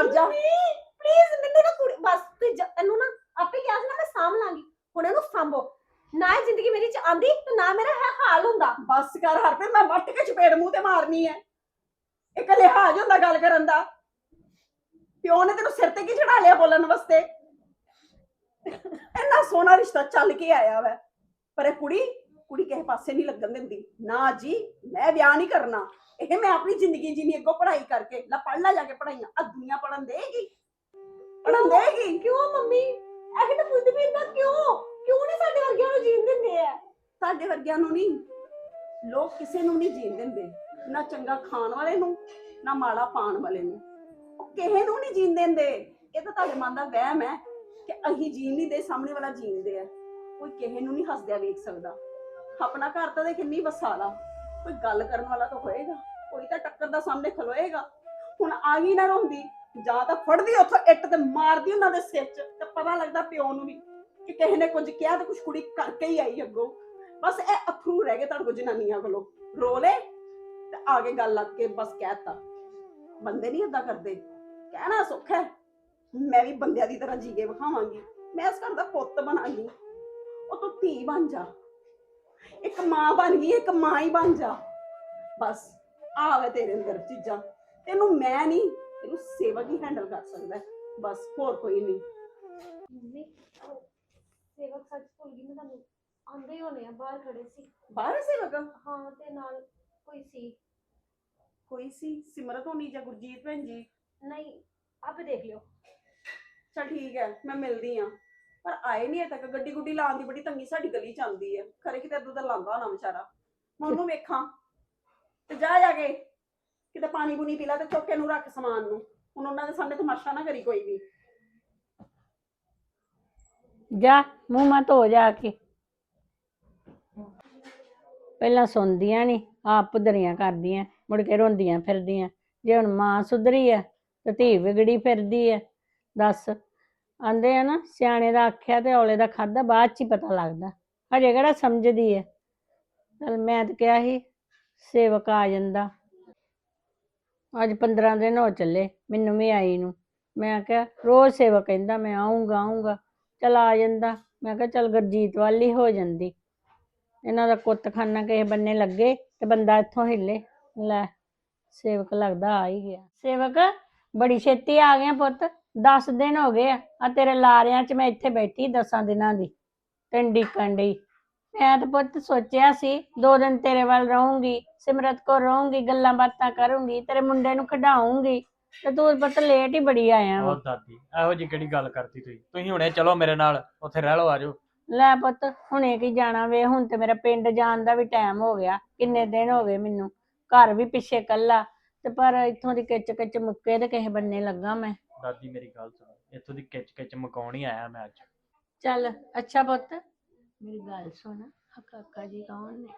ਹਟ ਜਾ। ਪਲੀਜ਼ ਮੈਨੂੰ ਨਾ ਕੁੜੀ ਬਸ ਤੂੰ ਜ- ਇਹਨੂੰ ਨਾ ਆਪੇ ਕਿਹਾ ਸੀ ਨਾ ਮੈਂ ਸਾਂਭ ਲਾਂਗੀ। ਹੁਣ ਇਹਨੂੰ ਸਾਂਭੋ। ਨਾ ਇਹ ਜ਼ਿੰਦਗੀ ਮੇਰੀ ਚ ਆਂਦੀ ਤੇ ਨਾ ਮੇਰਾ ਇਹ ਹਾਲ ਹੁੰਦਾ। ਬਸ ਕਰ ਹਰਪ੍ਰੀਤ ਮੈਂ ਵੱਟ ਕੇ ਚਪੇੜ ਮੂੰਹ ਤੇ ਮਾਰਨੀ ਹੈ ਇੱਕ ਲਿਹਾਜ਼ ਹੁੰਦਾ ਗੱਲ ਕਰਨ ਦਾ। ਪਿਓ ਨੇ ਤੈਨੂੰ ਸਿਰ ਤੇ ਕੀ ਚੜਾ ਲਿਆ ਬੋਲਣ ਵਾਸਤੇ? ਇੰਨਾ ਸੋਹਣਾ ਰਿਸ਼ਤਾ ਚੱਲ ਕੇ ਆਇਆ ਵੈ। ਪਰ ਇਹ ਕੁੜੀ ਕੁੜੀ ਕਿਸੇ ਪਾਸੇ ਨਹੀਂ ਲੱਗਣ ਦਿੰਦੀ। ਨਾ ਜੀ, ਮੈਂ ਵਿਆਹ ਨਹੀਂ ਕਰਨਾ। ਇਹ ਮੈਂ ਆਪਣੀ ਜ਼ਿੰਦਗੀ ਜੀਣੀ ਅੱਗੋਂ ਪੜ੍ਹਾਈ ਕਰਕੇ, ਲੈ ਪੜ੍ਹ ਲੈ ਜਾ ਕੇ ਪੜ੍ਹਾਈਆਂ। ਆ ਦੁਨੀਆ ਪੜਨ ਦੇਗੀ। ਪੜਨ ਦੇਗੀ। ਕਿਉਂ ਮੰਮੀ? ਇਹ ਤਾਂ ਪੁੱਛਦੀ ਵੀ ਇੰਦਾ ਕਿਉਂ? ਕਿਉਂ ਨਹੀਂ ਸਾਡੇ ਵਰਗਿਆਂ ਨੂੰ ਜੀਣ ਦਿੰਦੇ ਆ? ਸਾਡੇ ਵਰਗਿਆਂ ਨੂੰ ਨਹੀਂ। ਲੋਕ ਕਿਸੇ ਨੂੰ ਨਹੀਂ ਜੀਣ ਦਿੰਦੇ। ਨਾ ਚੰਗਾ ਖਾਣ ਵਾਲੇ ਨੂੰ, ਨਾ ਮਾੜਾ ਪਾਣ ਵਾਲੇ ਨੂੰ। ਉਹ ਕਿਸੇ ਨੂੰ ਨਹੀਂ ਜੀਣ ਦਿੰਦੇ। ਇਹ ਤਾਂ ਤੁਹਾਡੇ ਮਨ ਦਾ ਵਹਿਮ ਹੈ ਕਿ ਅਸੀਂ ਜੀਣ ਨਹੀਂ ਦੇ, ਸਾਹਮਣੇ ਵਾਲਾ ਜੀਂਦੇ ਆ। ਕੋਈ ਕਿਸੇ ਨੂੰ ਨਹੀਂ ਹੱਸਦਿਆ ਵੇਖ ਸਕਦਾ। ਆਪਣਾ ਘਰ ਤਾਂ ਦੇ ਕਿੰਨੀ ਵਸਾਲਾ। ਕੋਈ ਗੱਲ ਕਰਨ ਵਾਲਾ ਤਾਂ ਹੋਏਗਾ। ਕੋਈ ਤਾਂ ਟੱਕਰ ਦਾ ਸਾਹਮਣੇ ਖਲੋਏਗਾ। ਹੁਣ ਆ ਗਈ ਨਾ ਰੋਂਦੀ, ਜਾਂ ਤਾਂ ਫੜਦੀ ਉੱਥੋਂ ਇੱਟ ਤੇ ਮਾਰਦੀ ਉਹਨਾਂ ਦੇ ਸਿਰ 'ਚ, ਤੇ ਪਤਾ ਲੱਗਦਾ ਪਿਓ ਨੂੰ ਵੀ ਕਿ ਕਿਸੇ ਨੇ ਕੁਝ ਕਿਹਾ ਤੇ ਕੁਝ ਕੁੜੀ ਕਰਕੇ ਹੀ ਆਈ ਅੱਗੋਂ। ਬਸ ਇਹ ਅਥਰੂ ਰਹਿ ਗਏ ਤੁਹਾਡੇ ਕੋਲ ਜਨਾਨੀਆਂ ਕੋਲੋਂ। ਰੋ ਲੈ ਤੇ ਆ ਕੇ ਗੱਲ ਲੱਗ ਕੇ ਬਸ ਕਹਿਤਾ ਬੰਦੇ ਨਹੀਂ ਏਦਾਂ ਕਰਦੇ। ਕਹਿਣਾ ਸੁੱਖ ਹੈ। ਮੈਂ ਵੀ ਬੰਦਿਆਂ ਦੀ ਤਰ੍ਹਾਂ ਜੀ ਕੇ ਵਿਖਾਵਾਂਗੀ। ਮੈਂ ਇਸ ਘਰ ਦਾ ਪੁੱਤ ਬਣਾਂਗੀ। ਉਹ ਤੂੰ ਧੀ ਬਣ ਜਾ। ਇੱਕ ਮਾਂ ਬਣ ਗਈ ਇੱਕ ਮਾਂ ਹੀ ਬਣ ਜਾ। ਬਸ ਆਵੇ ਤੇਰੇ ਅੰਦਰ ਚੀਜ਼ਾਂ। ਤੈਨੂੰ ਮੈਂ ਨਹੀਂ ਤੈਨੂੰ ਸੇਵਕ ਹੀ ਹੈਂਡਲ ਕਰ ਸਕਦਾ ਹੈ। ਬਸ ਹੋਰ ਕੋਈ ਨਹੀਂ। ਮੰਮੀ ਉਹ ਸੇਵਕ ਸੱਚ ਭੁੱਲ ਗਈ ਮੈਂ ਤੁਹਾਨੂੰ ਆਂਦੇ ਹੀ ਹੋਣੇ ਆ ਬਾਹਰ ਖੜੇ ਸੀ। ਬਾਹਰ ਹੈ ਸੇਵਕ? ਹਾਂ ਤੇ ਨਾਲ ਕੋਈ ਸੀ? ਕੋਈ ਸੀ? ਸਿਮਰਤ ਹੋਣੀ ਜਾਂ ਗੁਰਜੀਤ ਭੈਣ ਜੀ? ਨਹੀਂ ਆਪੇ ਦੇਖ ਲਿਓ। ਚਲ ਠੀਕ ਹੈ ਮੈਂ ਮਿਲਦੀ ਆ ਪਰ ਆਏ ਨਹੀਂ ਅਜੇ ਤੱਕ, ਗੱਡੀ ਗੁੱਡੀ ਲਾਉਣ ਦੀ ਬੜੀ ਤੰਗੀ ਸਾਡੀ ਗਲੀ ਚ ਆਉਂਦੀ ਹੈ। ਖਰੇ ਕਿਤੇ ਇੱਧਰ ਦਾ ਹੋਣਾ ਵਿਚਾਰਾ। ਮੈਂ ਉਹਨੂੰ ਵੇਖਾਂ ਤੇ ਜਾ ਜਾ ਕੇ ਕਿਤੇ ਪਾਣੀ ਪੂਣੀ ਪੀ ਲੈ ਤੇ ਚੁੱਕ ਨੂੰ ਰੱਖ ਸਮਾਨ ਨੂੰ। ਹੁਣ ਉਹਨਾਂ ਦੇ ਸਾਹਮਣੇ ਤਮਾਸ਼ਾ ਨਾ ਕਰੀ ਕੋਈ ਵੀ। ਜਾ, ਮੂੰਹ ਮਾ ਧੋ ਜਾ ਕੇ। ਪਹਿਲਾਂ ਸੁਣਦੀਆਂ ਨਹੀਂ ਆਪ ਪੁਦਰੀਆਂ ਕਰਦੀਆਂ, ਮੁੜ ਕੇ ਰੋਂਦੀਆਂ ਫਿਰਦੀਆਂ। ਜੇ ਹੁਣ ਮਾਂ ਸੁਧਰੀ ਆ ਤੇ ਧੀ ਵਿਗੜੀ ਫਿਰਦੀ ਆ, ਦੱਸ। ਆਂਦੇ ਆ ਨਾ, ਸਿਆਣੇ ਦਾ ਆਖਿਆ ਤੇ ਔਲੇ ਦਾ ਖਾਦਾ ਬਾਅਦ ਚ ਹੀ ਪਤਾ ਲੱਗਦਾ। ਹਜੇ ਕਿਹੜਾ ਸਮਝਦੀ ਆ ਚਲ ਮੈਂ ਤਾਂ ਕਿਹਾ ਸੀ, ਸੇਵਕ ਆ ਜਾਂਦਾ। ਅੱਜ 15 ਦਿਨ ਹੋ ਚੱਲੇ, ਮੈਨੂੰ ਵੀ ਆਈ ਨੂੰ। ਮੈਂ ਕਿਹਾ, ਰੋਜ਼ ਸੇਵਕ ਕਹਿੰਦਾ, ਮੈਂ ਆਉਂਗਾ ਆਉਂਗਾ ਚਲ ਆ ਜਾਂਦਾ। ਮੈਂ ਕਿਹਾ, ਚਲ ਗੁਰਜੀਤ ਵਾਲੀ ਹੋ ਜਾਂਦੀ। ਇਹਨਾਂ ਦਾ ਕੁੱਤਖਾਨਾ ਕਿਸੇ ਬੰਨੇ ਲੱਗੇ ਤੇ ਬੰਦਾ ਇੱਥੋਂ ਹਿੱਲੇ। ਲੈ, ਸੇਵਕ ਲੱਗਦਾ ਆ ਹੀ ਗਿਆ। ਸੇਵਕ, ਬੜੀ ਛੇਤੀ ਆ ਗਿਆ ਪੁੱਤ। 10 ਦਿਨ ਹੋ ਗਏ ਆ ਤੇਰੇ ਲਾਰਿਆਂ 'ਚ ਮੈਂ ਇੱਥੇ ਬੈਠੀ 10 ਦਿਨਾਂ ਦੀ ਟੰਡੀ ਕੰਡੀ ਮੈਂ ਤਾਂ ਪੁੱਤ ਸੋਚਿਆ ਸੀ ਦੋ ਦਿਨ ਤੇਰੇ ਵੱਲ ਰਹੂੰਗੀ ਸਿਮਰਤ ਕੋ ਰਹੂੰਗੀ ਗੱਲਾਂ ਬਾਤਾਂ ਕਰੂੰਗੀ ਤੇਰੇ ਮੁੰਡੇ ਨੂੰ ਖਿਡਾਉਂਗੀ ਤੇ ਤੂੰ ਪੁੱਤ ਲੇਟ ਹੀ ਬੜੀ ਆਇਆ ਵਾ। ਦਾਦੀ ਇਹੋ ਜੀ ਕਿਹੜੀ ਗੱਲ ਕਰਤੀ ਤੁਸੀਂ? ਤੁਸੀਂ ਹੁਣੇ ਚਲੋ ਮੇਰੇ ਨਾਲ ਉੱਥੇ ਰਹਿ ਲਓ ਆਜੋ ਲੈ ਪੁੱਤ ਹੁਣੇ ਕੀ ਜਾਣਾ ਵੇ ਹੁਣ ਤੇ ਮੇਰਾ ਪਿੰਡ ਜਾਣ ਦਾ ਵੀ ਟਾਈਮ ਹੋ ਗਿਆ ਕਿੰਨੇ ਦਿਨ ਹੋ ਗਏ ਮੈਨੂੰ ਘਰ ਵੀ ਪਿੱਛੇ ਕੱਲਾ ਤੇ ਪਰ ਇੱਥੋਂ ਦੀ ਕਿਚ ਕਿਚ ਮੁੱਕੇ ਤੇ ਕਿਸੇ ਬੰਨੇ ਲੱਗਾ ਮੈਂ। ਦਾਦੀ ਮੇਰੀ ਗੱਲ ਸੁਣ ਇੱਥੋਂ ਦੀ ਕਿਚ ਕਿਚ ਮਕਾਉਣ ਹੀ ਆਇਆ ਮੈਂ ਅੱਜ। ਚੱਲ ਅੱਛਾ ਪੁੱਤ। ਮੇਰੀ ਗੱਲ ਸੁਣ ਕਾਕਾ ਜੀ ਕੌਣ ਨੇ?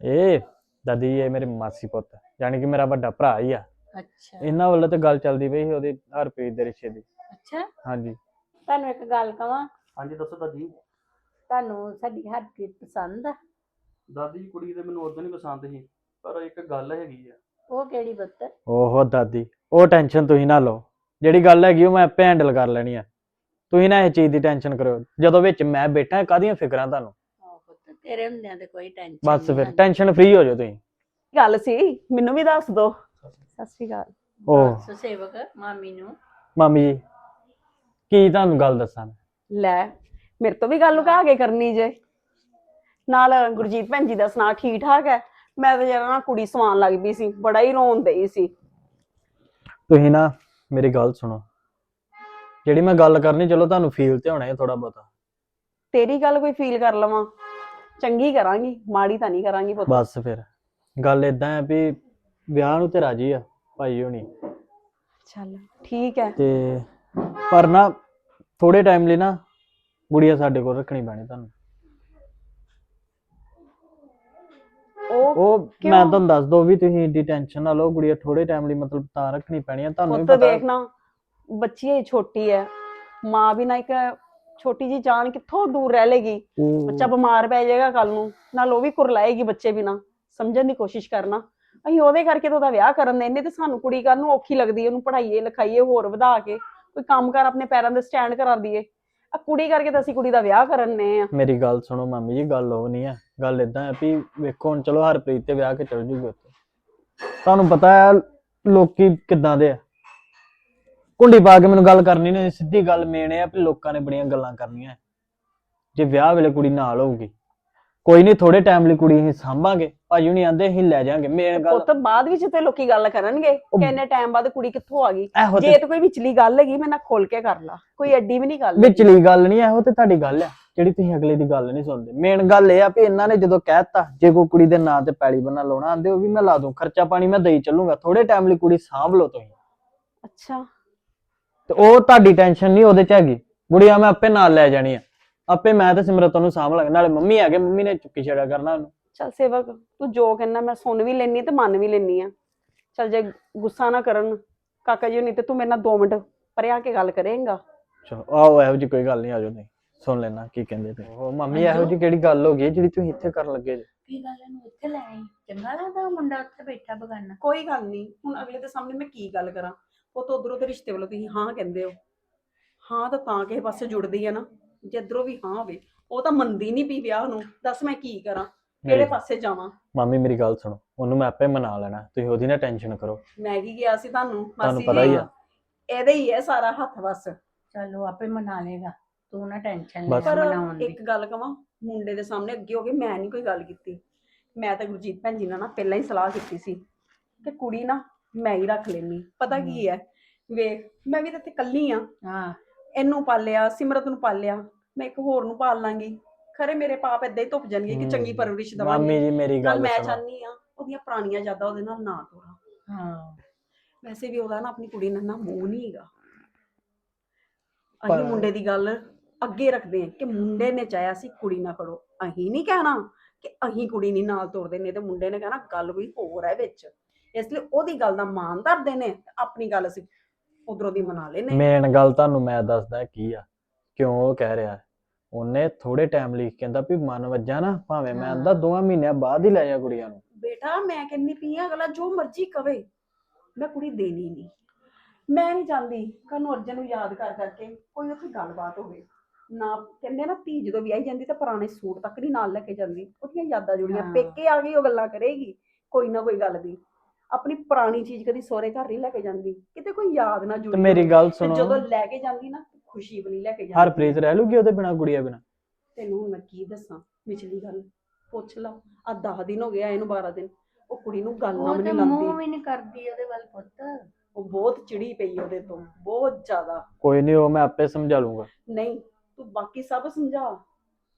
ਇਹ ਦਾਦੀ ਇਹ ਮੇਰੇ ਮਾਸੀ ਪੁੱਤ ਯਾਨੀ ਕਿ ਮੇਰਾ ਵੱਡਾ ਭਰਾ ਹੀ ਆ। ਅੱਛਾ। ਇਹਨਾਂ ਵੱਲੋਂ ਤੇ ਗੱਲ ਚੱਲਦੀ ਪਈ ਸੀ ਉਹਦੀ ਹਰਪ੍ਰੀਤ ਦੇ ਰਿਸ਼ਤੇ ਦੀ। ਅੱਛਾ। ਹਾਂਜੀ। ਤੁਹਾਨੂੰ ਇੱਕ ਗੱਲ ਕਵਾਂ? ਹਾਂਜੀ ਦੱਸੋ ਦਾਦੀ। ਤੁਹਾਨੂੰ ਸਾਡੀ ਹਰਪ੍ਰੀਤ ਪਸੰਦ ਆ। ਦਾਦੀ ਕੁੜੀ ਤੇ ਮੈਨੂੰ ਉਦੋਂ ਨਹੀਂ ਪਸੰਦ ਸੀ ਪਰ ਇੱਕ ਗੱਲ ਹੈਗੀ ਆ। ਉਹ ਕਿਹੜੀ ਪੁੱਤ? ਓਹੋ ਦਾਦੀ ਉਹ ਟੈਨਸ਼ਨ ਤੁਸੀਂ ਨਾ ਲਓ। ਜਿਹੜੀ ਗੱਲ ਹੈਗੀ ਉਹ ਮੈਂ ਆਪੇ ਹੈਂਡਲ ਕਰ ਲੈਣੀ ਆ। ਤੁਸੀਂ ਨਾ ਇਹ ਚੀਜ਼ ਦੀ ਟੈਨਸ਼ਨ ਕਰੋ ਜਦੋਂ ਵਿੱਚ ਮੈਂ ਬੈਠਾ ਕਾਹਦੀਆਂ ਫਿਕਰਾਂ ਤੁਹਾਨੂੰ? ਆਹ ਪੁੱਤ ਤੇਰੇ ਹੁੰਦਿਆਂ ਤੇ ਕੋਈ ਟੈਨਸ਼ਨ ਬਸ ਫਿਰ ਟੈਨਸ਼ਨ ਫ੍ਰੀ ਹੋ ਜਾਓ ਤੁਸੀਂ। ਗੱਲ ਸੀ ਮੈਨੂੰ ਵੀ ਦੱਸ ਦੋ। ਸਤਿ ਸ਼੍ਰੀ ਅਕਾਲ। ਓਹ ਸੇਵਕ ਮਾਮੀ ਨੂੰ। ਮਾਮੀ ਜੀ ਕੀ ਤੁਹਾਨੂੰ ਗੱਲ ਦੱਸਾਂ ਮੈਂ? ਲੈ ਮੇਰੇ ਤੋਂ ਵੀ ਗੱਲ ਲੁਕਾ ਕੇ ਕਰਨੀ ਜੇ। ਨਾਲ ਗੁਰਜੀਤ ਭੈਣ ਜੀ ਦਾ ਸੁਣਾ ਠੀਕ ਠਾਕ ਹੈ? ਮੈਂ ਤਾਂ ਜਰਾ ਨਾ ਕੁੜੀ ਸਵਾਨ ਲੱਗ ਪਈ ਸੀ ਬੜਾ ਹੀ ਰੋਣ ਦਈ ਸੀ। ਤੁਸੀਂ ਨਾ ਮੇਰੀ ਗੱਲ ਸੁਣੋ। ਜਿਹੜੀ ਮੈਂ ਗੱਲ ਕਰਨੀ ਚਲੋ ਤੁਹਾਨੂੰ ਫੀਲ ਤੇ ਹੋਣਾ ਹੈ ਥੋੜਾ ਬਹੁਤਾ। ਤੇਰੀ ਗੱਲ ਕੋਈ ਫੀਲ ਕਰ ਲਵਾਂ। ਚੰਗੀ ਕਰਾਂਗੀ ਮਾੜੀ ਤਾਂ ਨਹੀਂ ਕਰਾਂਗੀ ਪੁੱਤ। ਬਸ ਫਿਰ। ਗੱਲ ਇਦਾਂ ਹੈ ਵੀ ਵਿਆਹ ਨੂੰ ਤੇ ਰਾਜੀ ਆ ਭਾਈ ਹੋਣੀ। ਚੱਲ ਠੀਕ ਹੈ। ਤੇ ਪਰ ਨਾ ਥੋੜੇ ਟਾਈਮ ਲਈ ਨਾ ਗੁੜੀਆ ਸਾਡੇ ਕੋਲ ਰੱਖਣੀ ਪੈਣੀ ਤੁਹਾਨੂੰ। ਉਹ ਉਹ ਕਿਉਂ? ਮੈਂ ਤੁਹਾਨੂੰ ਦੱਸ ਦੋ ਵੀ ਤੁਸੀਂ ਏਡੀ ਟੈਨਸ਼ਨ ਨਾ ਲਓ ਗੁੜੀਆ ਥੋੜੇ ਟਾਈਮ ਲਈ ਮਤਲਬ ਤਾਂ ਰੱਖਣੀ ਪੈਣੀ ਆ ਤੁਹਾਨੂੰ ਵੀ ਪੁੱਤ ਪਤਾ ਦੇਖਣਾ ਬੱਚੀ ਇਹ ਛੋਟੀ ਹੈ ਮਾਂ ਵੀ ਨਾ ਇੱਕ ਛੋਟੀ ਜੀ ਜਾਨ ਕਿੱਥੋਂ ਦੂਰ ਰਹਿ ਲੇਗੀ? ਬੱਚਾ ਬਿਮਾਰ ਪੈ ਜਾਏਗਾ ਕੱਲ ਨੂੰ ਨਾਲ ਉਹ ਵੀ ਕੁਰਲਾਏਗੀ ਬੱਚੇ ਬਿਨਾ ਸਮਝਣ ਦੀ ਕੋਸ਼ਿਸ਼ ਕਰਨਾ। ਅਸੀਂ ਉਹਦੇ ਕਰਕੇ ਤਾਂ ਉਹਦਾ ਵਿਆਹ ਕਰਨ ਦੇ ਇਹਨੇ ਤੇ ਸਾਨੂੰ ਕੁੜੀ ਕਰਨ ਨੂੰ ਔਖੀ ਲੱਗਦੀ ਹੈ ਉਹਨੂੰ ਪੜ੍ਹਾਈਏ ਲਿਖਾਈਏ ਹੋਰ ਵਧਾ ਕੇ ਕੋਈ ਕੰਮ ਕਰ ਆਪਣੇ ਪੈਰਾਂ ਤੇ ਸਟੈਂਡ ਕਰਾ ਦਈਏ। ਆ ਕੁੜੀ ਕਰਕੇ ਤਾਂ ਅਸੀਂ ਕੁੜੀ ਦਾ ਵਿਆਹ ਕਰਨੇ ਆ। ਮੇਰੀ ਗੱਲ ਸੁਣੋ ਮਾਮੀ ਜੀ ਗੱਲ ਉਹ ਨਹੀਂ ਆ ਗੱਲ ਇਦਾਂ ਹੈ ਵੀ ਵੇਖੋ ਹੁਣ ਚਲੋ ਹਰਪ੍ਰੀਤ ਤੇ ਵਿਆਹ ਕੇ ਚਲ ਜੂਗੇ ਉੱਥੇ। ਤੁਹਾਨੂੰ ਪਤਾ ਹੈ ਲੋਕੀ ਕਿੱਦਾਂ ਦੇ ਆ। ਕੁੰਡੀ ਪਾ ਕੇ ਮੈਨੂੰ ਗੱਲ ਕਰਨੀ ਨਹੀਂ, ਸਿੱਧੀ ਗੱਲ ਮੇਨ ਇਹ ਆ ਵੀ ਲੋਕਾਂ ਨੇ ਬੜੀਆਂ ਗੱਲਾਂ ਕਰਨੀਆਂ। ਜੇ ਵਿਆਹ ਵੇਲੇ ਕੁੜੀ ਨਾਲ ਹੋਊਗੀ, ਕੋਈ ਨਹੀਂ ਥੋੜੇ ਟਾਈਮ ਲਈ ਕੁੜੀ ਅਸੀਂ ਸਾਂਭਾਂਗੇ। ਭਾਜੀ ਹੁਣੀ ਆਂਦੇ ਅਸੀਂ ਲੈ ਜਾਾਂਗੇ ਮੇਨ ਗੱਲ ਪੁੱਤ ਬਾਅਦ ਵਿੱਚ ਤੇ ਲੋਕੀ ਗੱਲ ਕਰਨਗੇ ਕਿ ਇੰਨੇ ਟਾਈਮ ਬਾਅਦ ਕੁੜੀ ਕਿੱਥੋਂ ਆ ਗਈ? ਇਹੋ ਜੇ ਤੇ ਤੇ ਕੋਈ ਵਿਚਲੀ ਗੱਲ ਹੈਗੀ ਮੈਂ ਨਾ ਖੋਲ ਕੇ ਕਰ ਲਾ। ਕੋਈ ਐਡੀ ਵੀ ਨਹੀਂ ਗੱਲ। ਵਿਚਲੀ ਗੱਲ ਨਹੀਂ ਇਹੋ ਤੇ ਤੁਹਾਡੀ ਗੱਲ ਆ ਜਿਹੜੀ ਤੁਸੀਂ ਅਗਲੇ ਦੀ ਗੱਲ ਨਹੀਂ ਸੁਣਦੇ। ਮੇਨ ਗੱਲ ਇਹ ਆ ਵੀ ਇਹਨਾਂ ਨੇ ਜਦੋਂ ਕਹਿਤਾ ਜੇ ਕੋਈ ਕੁੜੀ ਦੇ ਨਾਂ ਤੇ ਪੈਲੀ ਬੰਨਾ ਲਾਉਣਾ ਆਂਦੇ ਉਹ ਵੀ ਮੈਂ ਲਾ ਦੂੰ ਖਰਚਾ ਪਾਣੀ ਮੈਂ ਦੇਈ ਚੱਲੂਗਾ ਥੋੜੇ ਟਾਈਮ ਲਈ ਕੁੜੀ ਸਾਂਭ ਲਓ ਤੁਸੀਂ। ਅੱਛਾ। ਤੇ ਉਹ ਤੁਹਾਡੀ ਟੈਨਸ਼ਨ ਨਹੀਂ ਉਹਦੇ ਚ ਹੈਗੀ। ਗੁੜੀਆ ਮੈਂ ਆਪੇ ਨਾਲ ਲੈ ਜਾਣੀ ਆ। ਆਪੇ ਮੈਂ ਤੇ ਸਿਮਰਤ ਨੂੰ ਸਾਂਭ ਲਾਂਗੇ ਨਾਲੇ ਮੰਮੀ ਹੈਗੇ ਮੰਮੀ ਨੇ ਚੁੱਕੀ ਛੜਿਆ ਕਰਨਾ ਉਹਨੂੰ। ਚੱਲ ਸੇਵਕ ਤੂੰ ਜੋ ਕਹਿੰਦਾ ਮੈਂ ਸੁਣ ਵੀ ਲੈਣੀ ਤੇ ਮੰਨ ਵੀ ਲੈਣੀ ਆ ਚੱਲ ਜੇ ਗੁੱਸਾ ਨਾ ਕਰਨ ਕਾਕਾ ਜੀ ਨਹੀਂ ਤੇ ਤੂੰ ਮੇਰੇ ਨਾਲ 2 ਮਿੰਟ ਪਰੇ ਆ ਕੇ ਗੱਲ ਕਰੇਂਗਾ। ਚਲੋ ਆਓ ਇਹੋ ਜੀ ਕੋਈ ਗੱਲ ਨਹੀਂ ਆਜੋ ਨਹੀਂ ਸੁਣ ਲੈਣਾ ਕੀ ਕਹਿੰਦੇ ਤੇ ਉਹ ਮੰਮੀ ਇਹੋ ਜੀ ਕਿਹੜੀ ਗੱਲ ਹੋ ਗਈ ਜਿਹੜੀ ਤੁਸੀਂ ਇੱਥੇ ਕਰਨ ਲੱਗੇ ਜੇ? ਕੀ ਗੱਲ ਇਹਨੂੰ ਇੱਥੇ ਲੈ ਆਈ। ਚੰਗਾ ਲੱਗਦਾ ਉਹ ਮੁੰਡਾ ਉੱਥੇ ਬੈਠਾ ਬਗਾਨਾ। ਕੋਈ ਗੱਲ ਨਹੀਂ ਹੁਣ ਅਗਲੇ ਦੇ ਸਾਹਮਣੇ ਮੈਂ ਕੀ ਗੱਲ ਕਰਾਂ? ਉਹ ਤਾਂ ਉਧਰੋਂ ਦੇ ਰਿਸ਼ਤੇ ਵੱਲੋਂ ਤੁਸੀਂ ਹਾਂ ਕਹਿੰਦੇ ਹੋ। ਹਾਂ ਤਾਂ ਤਾਂ ਕਿਸੇ ਪਾਸੇ ਜੁੜਦੀ ਆ ਨਾ ਜੇ ਇੱਧਰੋਂ ਵੀ ਹਾਂ ਹੋਵੇ ਉਹ ਤਾਂ ਮੰਨਦੀ ਨਹੀਂ ਵੀ ਵਿਆਹ ਨੂੰ। ਦੱਸ ਮੈਂ ਕੀ ਕਰਾਂ? ਕਿਹੜੇ ਮੇਰੀ- ਪਾਸੇ ਜਾਵਾਂ? ਮੰਮੀ ਮੇਰੀ ਗੱਲ ਸੁਣੋ। ਉਹਨੂੰ ਮੈਂ ਆਪੇ ਮਨਾ ਲੈਣਾ। ਤੁਸੀਂ ਉਹਦੀ ਨਾ ਟੈਨਸ਼ਨ ਕਰੋ। ਮੈਂ ਕੀ ਗਿਆ ਸੀ ਤੁਹਾਨੂੰ? ਤੁਹਾਨੂੰ ਪਤਾ ਹੀ ਆ। ਇਹਦੇ ਹੀ ਹੈ ਸਾਰਾ ਹੱਥ ਬਸ। ਚਲੋ ਆਪੇ ਮਨਾ ਲੇਗਾ ਤੂੰ ਨਾ ਟੈਨਸ਼ਨ ਬਸ। ਲੈ ਪਰ ਮਨਾਉਣ ਦੀ। ਇੱਕ ਗੱਲ ਕਵਾਂ ਮੁੰਡੇ ਦੇ ਸਾਹਮਣੇ ਅੱਗੇ ਹੋ ਕੇ ਮੈਂ ਨਹੀਂ ਕੋਈ ਗੱਲ ਕੀਤੀ। ਮੈਂ ਤਾਂ ਗੁਰਜੀਤ ਭੈਣ ਜੀ ਨਾਲ ਨਾ ਪਹਿਲਾਂ ਹੀ ਸਲਾਹ ਕੀਤੀ ਸੀ ਕਿ ਕੁੜੀ ਨਾ ਮੈਂ ਹੀ ਰੱਖ ਲੈਣੀ ਪਤਾ ਕੀ ਹੈ। ਵੇਖ ਮੈਂ ਵੀ ਤਾਂ ਇੱਥੇ ਕੱਲੀ ਆ ਹਾਂ। ਇਹਨੂੰ ਪਾਲਿਆ ਸਿਮਰਤ ਨੂੰ ਪਾਲਿਆ। ਮੈਂ ਇੱਕ ਹੋਰ ਨੂੰ ਪਾਲ ਲਾਂਗੀ। ਖਰੇ ਮੇਰੇ ਪਾਪ ਏਦਾਂ ਹੀ ਧੁੱਪ ਜਾਣਗੇ ਕਿ ਚੰਗੀ ਪਰਵਰਿਸ਼ ਮਾਮੀ ਦਵਾਂਗੇ ਜੀ ਮੇਰੀ ਗੱਲ ਮੈਂ ਚਾਹਨੀ ਆ ਉਹਦੀਆਂ ਪੁਰਾਣੀਆਂ ਯਾਦਾਂ ਉਹਦੇ ਨਾਲ ਨਾ ਤੋੜਾਂ ਹਾਂ। ਵੈਸੇ ਵੀ ਉਹਦਾ ਨਾ ਆਪਣੀ ਕੁੜੀ ਨਾਲ ਨਾ ਮੋਹ ਨਹੀਂ ਹੈਗਾ। ਅਸੀਂ ਮੁੰਡੇ ਦੀ ਗੱਲ ਅੱਗੇ ਰੱਖਦੇ ਹਾਂ ਕਿ ਮੁੰਡੇ ਨੇ ਚਾਹਿਆ ਸੀ ਕੁੜੀ ਨਾ ਖੜੋ ਅਸੀਂ ਨਹੀਂ ਕਹਿਣਾ ਕਿ ਅਸੀਂ ਕੁੜੀ ਨਹੀਂ ਨਾਲ ਤੋਰਦੇ ਨੇ ਤੇ ਮੁੰਡੇ ਨੇ ਕਹਿਣਾ ਗੱਲ ਕੋਈ ਹੋਰ ਹੈ ਵਿੱਚ। ਇਸ ਲਈ ਉਹਦੀ ਗੱਲ ਦਾ ਮਾਨ ਧਰਦੇ ਨੇ ਆਪਣੀ ਗੱਲ ਅਸੀਂ ਉਧਰੋਂ ਦੀ ਮਨਾ ਲੈਨੇ ਮੇਨ ਗੱਲ ਤੁਹਾਨੂੰ ਮੈਂ ਦੱਸਦਾ ਕੀ ਆ ਕਿਉਂ ਉਹ ਕਹਿ ਰਿਹਾ। ਉਹਨੇ ਥੋੜੇ ਟਾਈਮ ਲਈ ਕਹਿੰਦਾ ਵੀ ਮਨ ਵੱਜਾ ਨਾ ਭਾਵੇਂ ਮੈਂ। ਆਂਦਾ ਦੋਵਾਂ ਮਹੀਨਿਆਂ ਬਾਅਦ ਹੀ ਲੈ ਜਾ ਕੁੜੀਆਂ ਨੂੰ। ਬੇਟਾ ਮੈਂ ਕਹਿੰਨੀ ਪਈ ਆ ਅਗਲਾ ਜੋ ਮਰਜ਼ੀ ਕਵੇ ਮੈਂ ਕੁੜੀ ਦੇਣੀ ਨਹੀਂ ਮੈਂ ਨਹੀਂ ਚਾਹੁੰਦੀ ਕਨੂੰ ਅਰਜਨ ਨੂੰ ਯਾਦ ਕਰ ਕਰਕੇ ਕੋਈ ਉੱਥੇ ਗੱਲਬਾਤ ਹੋਵੇ। ਨਾ ਕਹਿੰਦੇ ਨਾ ਧੀ ਜਦੋਂ ਵਿਆਹੀ ਜਾਂਦੀ ਤਾਂ ਪੁਰਾਣੇ ਸੂਟ ਤੱਕ ਨਹੀਂ ਨਾਲ ਲੈ ਕੇ ਜਾਂਦੀ। ਉਹਦੀਆਂ ਯਾਦਾਂ ਜੁੜੀਆਂ ਹਾਂ। ਪੇਕੇ ਆ ਗਈ ਉਹ ਗੱਲਾਂ ਕਰੇਗੀ ਕੋਈ ਨਾ ਕੋਈ ਗੱਲ ਦੀ। ਆਪਣੀ ਪੁਰਾਣੀ ਚੀਜ਼ ਕਦੀ ਸਹੁਰੇ ਘਰ ਨਹੀਂ ਲੈ ਕੇ ਜਾਂਦੀ। ਕਿਤੇ ਕੋਈ ਯਾਦ ਨਾ ਤੇ ਜੁੜੀ ਮੇਰੀ ਹੋਵੇ। ਗੱਲ ਤੇ ਸੁਣੋ। ਜਦੋਂ ਲੈ ਕੇ ਜਾਂਦੀ ਨਾ ਖੁਸ਼ੀ ਵੀ ਨਹੀਂ ਲੈ ਕੇ ਜਾਂਦੀ ਹਰਪ੍ਰੀਤ ਰਹਿ ਲੂਗੀ ਉਹਦੇ ਬਿਨਾ ਗੁੜੀਆ ਬਿਨਾ? ਤੈਨੂੰ ਹੁਣ ਮੈਂ ਕੀ ਦੱਸਾਂ ਵਿਚਲੀ ਗੱਲ। ਪੁੱਛ ਲਾ ਆ 10 ਦਿਨ ਹੋ ਗਿਆ ਇਹਨੂੰ 12 ਦਿਨ। ਉਹ ਕੁੜੀ ਨੂੰ ਗੱਲ ਨਾ ਉਹ ਵੀ ਤੇ ਮੂੰਹ ਵੀ ਨਹੀਂ ਕਰਦੀ ਉਹਦੇ ਵੱਲ ਪੁੱਤ। ਉਹ ਬਹੁਤ ਚਿੜੀ ਪਈ ਉਹਦੇ ਤੋਂ ਬਹੁਤ ਜ਼ਿਆਦਾ। ਕੋਈ ਨਹੀਂ ਉਹ ਮੈਂ ਆਪੇ ਸਮਝਾ ਲੂੰਗਾ। ਨਹੀਂ ਤੂੰ ਬਾਕੀ ਸਭ ਸਮਝਾ।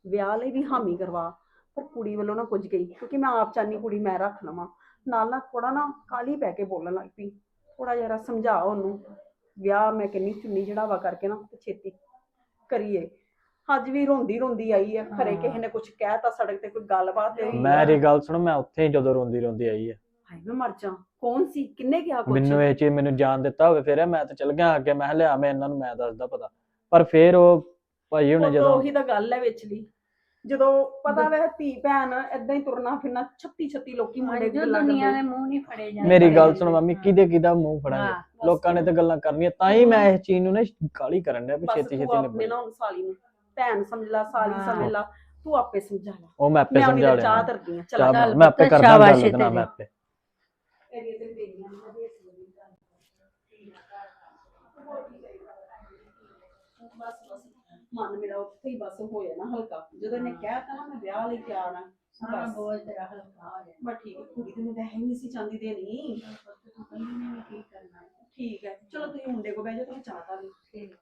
ਵਿਆਹ ਲਈ ਵੀ ਹਾਮੀ ਕਰਵਾ ਪਰ ਕੁੜੀ ਵੱਲੋਂ ਨਾ ਕੁਝ ਗਈ ਕਿਉਂਕਿ ਮੈਂ ਆਪ ਚਾਹਨੀ ਕੁੜੀ ਮੈਂ ਰੱਖ ਲਵਾਂ। ਨਾਲ ਨਾ ਥੋੜਾ ਨਾ ਕਾਲੀ ਪੈ ਕੇ ਬੋਲਣ ਲੱਗ ਪਈ। ਥੋੜਾ ਜਿਹਾ ਸਮਝਾ ਉਹਨੂੰ। ਵਿਆਹ ਮੈਂ ਕਿੰਨੀ ਚੁੰਨੀ ਚੜਾਵਾ ਕਰਕੇ ਨਾ ਤੇ ਛੇਤੀ ਕਰੀਏ। ਅੱਜ ਵੀ ਰੋਂਦੀ ਰੋਂਦੀ ਆਈ ਆ ਖਰੇ ਕਿਸੇ ਨੇ ਕੁਝ ਕਹਿਤਾ ਸੜਕ ਤੇ ਕੋਈ ਗੱਲਬਾਤ ਹੋਈ। ਮੇਰੀ ਗੱਲ ਸੁਣ ਮੈਂ ਉੱਥੇ ਹੀ ਜਦੋਂ ਰੋਂਦੀ ਰੋਂਦੀ ਆਈ ਆ। ਹਾਏ ਮੈਂ ਮਰ ਜਾ। ਕੌਣ ਸੀ? ਕਿੰਨੇ ਕਿਹਾ ਕੁਝ ਮੈਨੂੰ ਇਹ ਚੀਜ਼ ਮੈਨੂੰ ਜਾਣ ਦਿੱਤਾ ਹੋਵੇ ਫਿਰ ਮੈਂ ਤਾਂ ਚਲ ਗਿਆ ਅੱਗੇ। ਮੈਂ ਲਿਆ ਮੈਂ ਇਹਨਾਂ ਨੂੰ ਮੈਂ ਦੱਸਦਾ ਪਤਾ। ਪਰ ਫਿਰ ਉਹ ਭਾਈ ਹੁਣੇ ਉਦੋਂ ਜਦੋਂ ਉਹੀ ਤਾਂ ਗੱਲ ਹੈ ਵਿਚਲੀ ਜਦੋਂ ਪਤਾ ਵੇ ਧੀ ਭੈਣ ਏਦਾਂ ਹੀ ਤੁਰਨਾ ਫਿਰਨਾ 36 36 ਲੋਕੀ ਮੁੰਡੇ ਦੀ ਜੋ ਗੱਲਾਂ ਦੁਨੀਆ ਕਰਦੇ। ਦੇ ਮੂੰਹ ਨਹੀਂ ਫੜੇ ਜਾਂਦੇ। ਮੇਰੀ ਗੱਲ ਸੁਣ ਮੰਮੀ ਕਿਹਦੇ ਕਿਹਦਾ ਮੂੰਹ ਫੜਾਂਗੇ? ਹਾਂ, ਲੋਕਾਂ ਨੇ ਤਾਂ ਗੱਲਾਂ ਕਰਨੀਆਂ ਤਾਂ ਹੀ ਮੈਂ ਇਸ ਚੀਜ਼ ਨੂੰ ਨਾ ਕਾਲੀ ਕਰਨ ਡਿਆ ਵੀ ਬਸ ਛੇਤੀ ਤੂੰ ਛੇਤੀ ਆਪਣੇ ਨਿਬੜ। ਹੁਣ ਸਾਲੀ ਨੂੰ ਭੈਣ ਸਮਝ ਲਾ ਸਾਲੀ ਹਾਂ। ਸਮਝ ਲਾ ਤੂੰ ਆਪੇ ਸਮਝਾ ਲਾ। ਉਹ ਮੈਂ ਆਪੇ ਮੈਂ ਉਹਨੀ ਸਮਝਾ ਚਾਹ ਧਰਦੀ ਆ ਚਾਹ ਚਲ ਮੈਂ ਆਪੇ ਪੁੱਤ, ਕਰਦਾ ਸ਼ਾਬਾਸ਼ ਗੱਲ ਤੇਰੀ। ਮੈਂ ਆਪੇ। ਤੇਰੀ ਤੇ ਬੇੜੀਆਂ ਨੂੰ ਦੇ ਸਕਦੀ ਬਸ ਬਸ ਮਨ ਮੇਰਾ ਉੱਥੇ ਹੀ ਬਸ ਹੋਇਆ ਨਾ ਹਲਕਾ। ਜਦੋਂ ਇਹਨੇ ਕਹਿਤਾ ਨਾ ਮੈਂ ਵਿਆਹ ਲਈ ਤਿਆਰ ਆ ਸਾਰਾ ਬਸ। ਬੋਝ ਤੇਰਾ ਹਲਕਾ ਹੋ ਜਾਣਾ। ਬਸ ਠੀਕ ਹੈ ਕੁੜੀ ਤੇ ਮੈਂ ਵੈਸੇ ਹੀ ਨਹੀਂ ਸੀ ਚਾਹੁੰਦੀ ਦੇਣੀ ਤੂੰ ਕਹਿੰਦੀ ਨੇ ਕੀ ਕਰਨਾ। ਠੀਕ ਹੈ ਚਲੋ ਤੁਸੀਂ ਮੁੰਡੇ ਕੋ ਬਹਿ ਜਾਓ ਤੇ ਮੈਂ ਚਾਹ ਤਾਂ ਲਈ ਠੀਕ।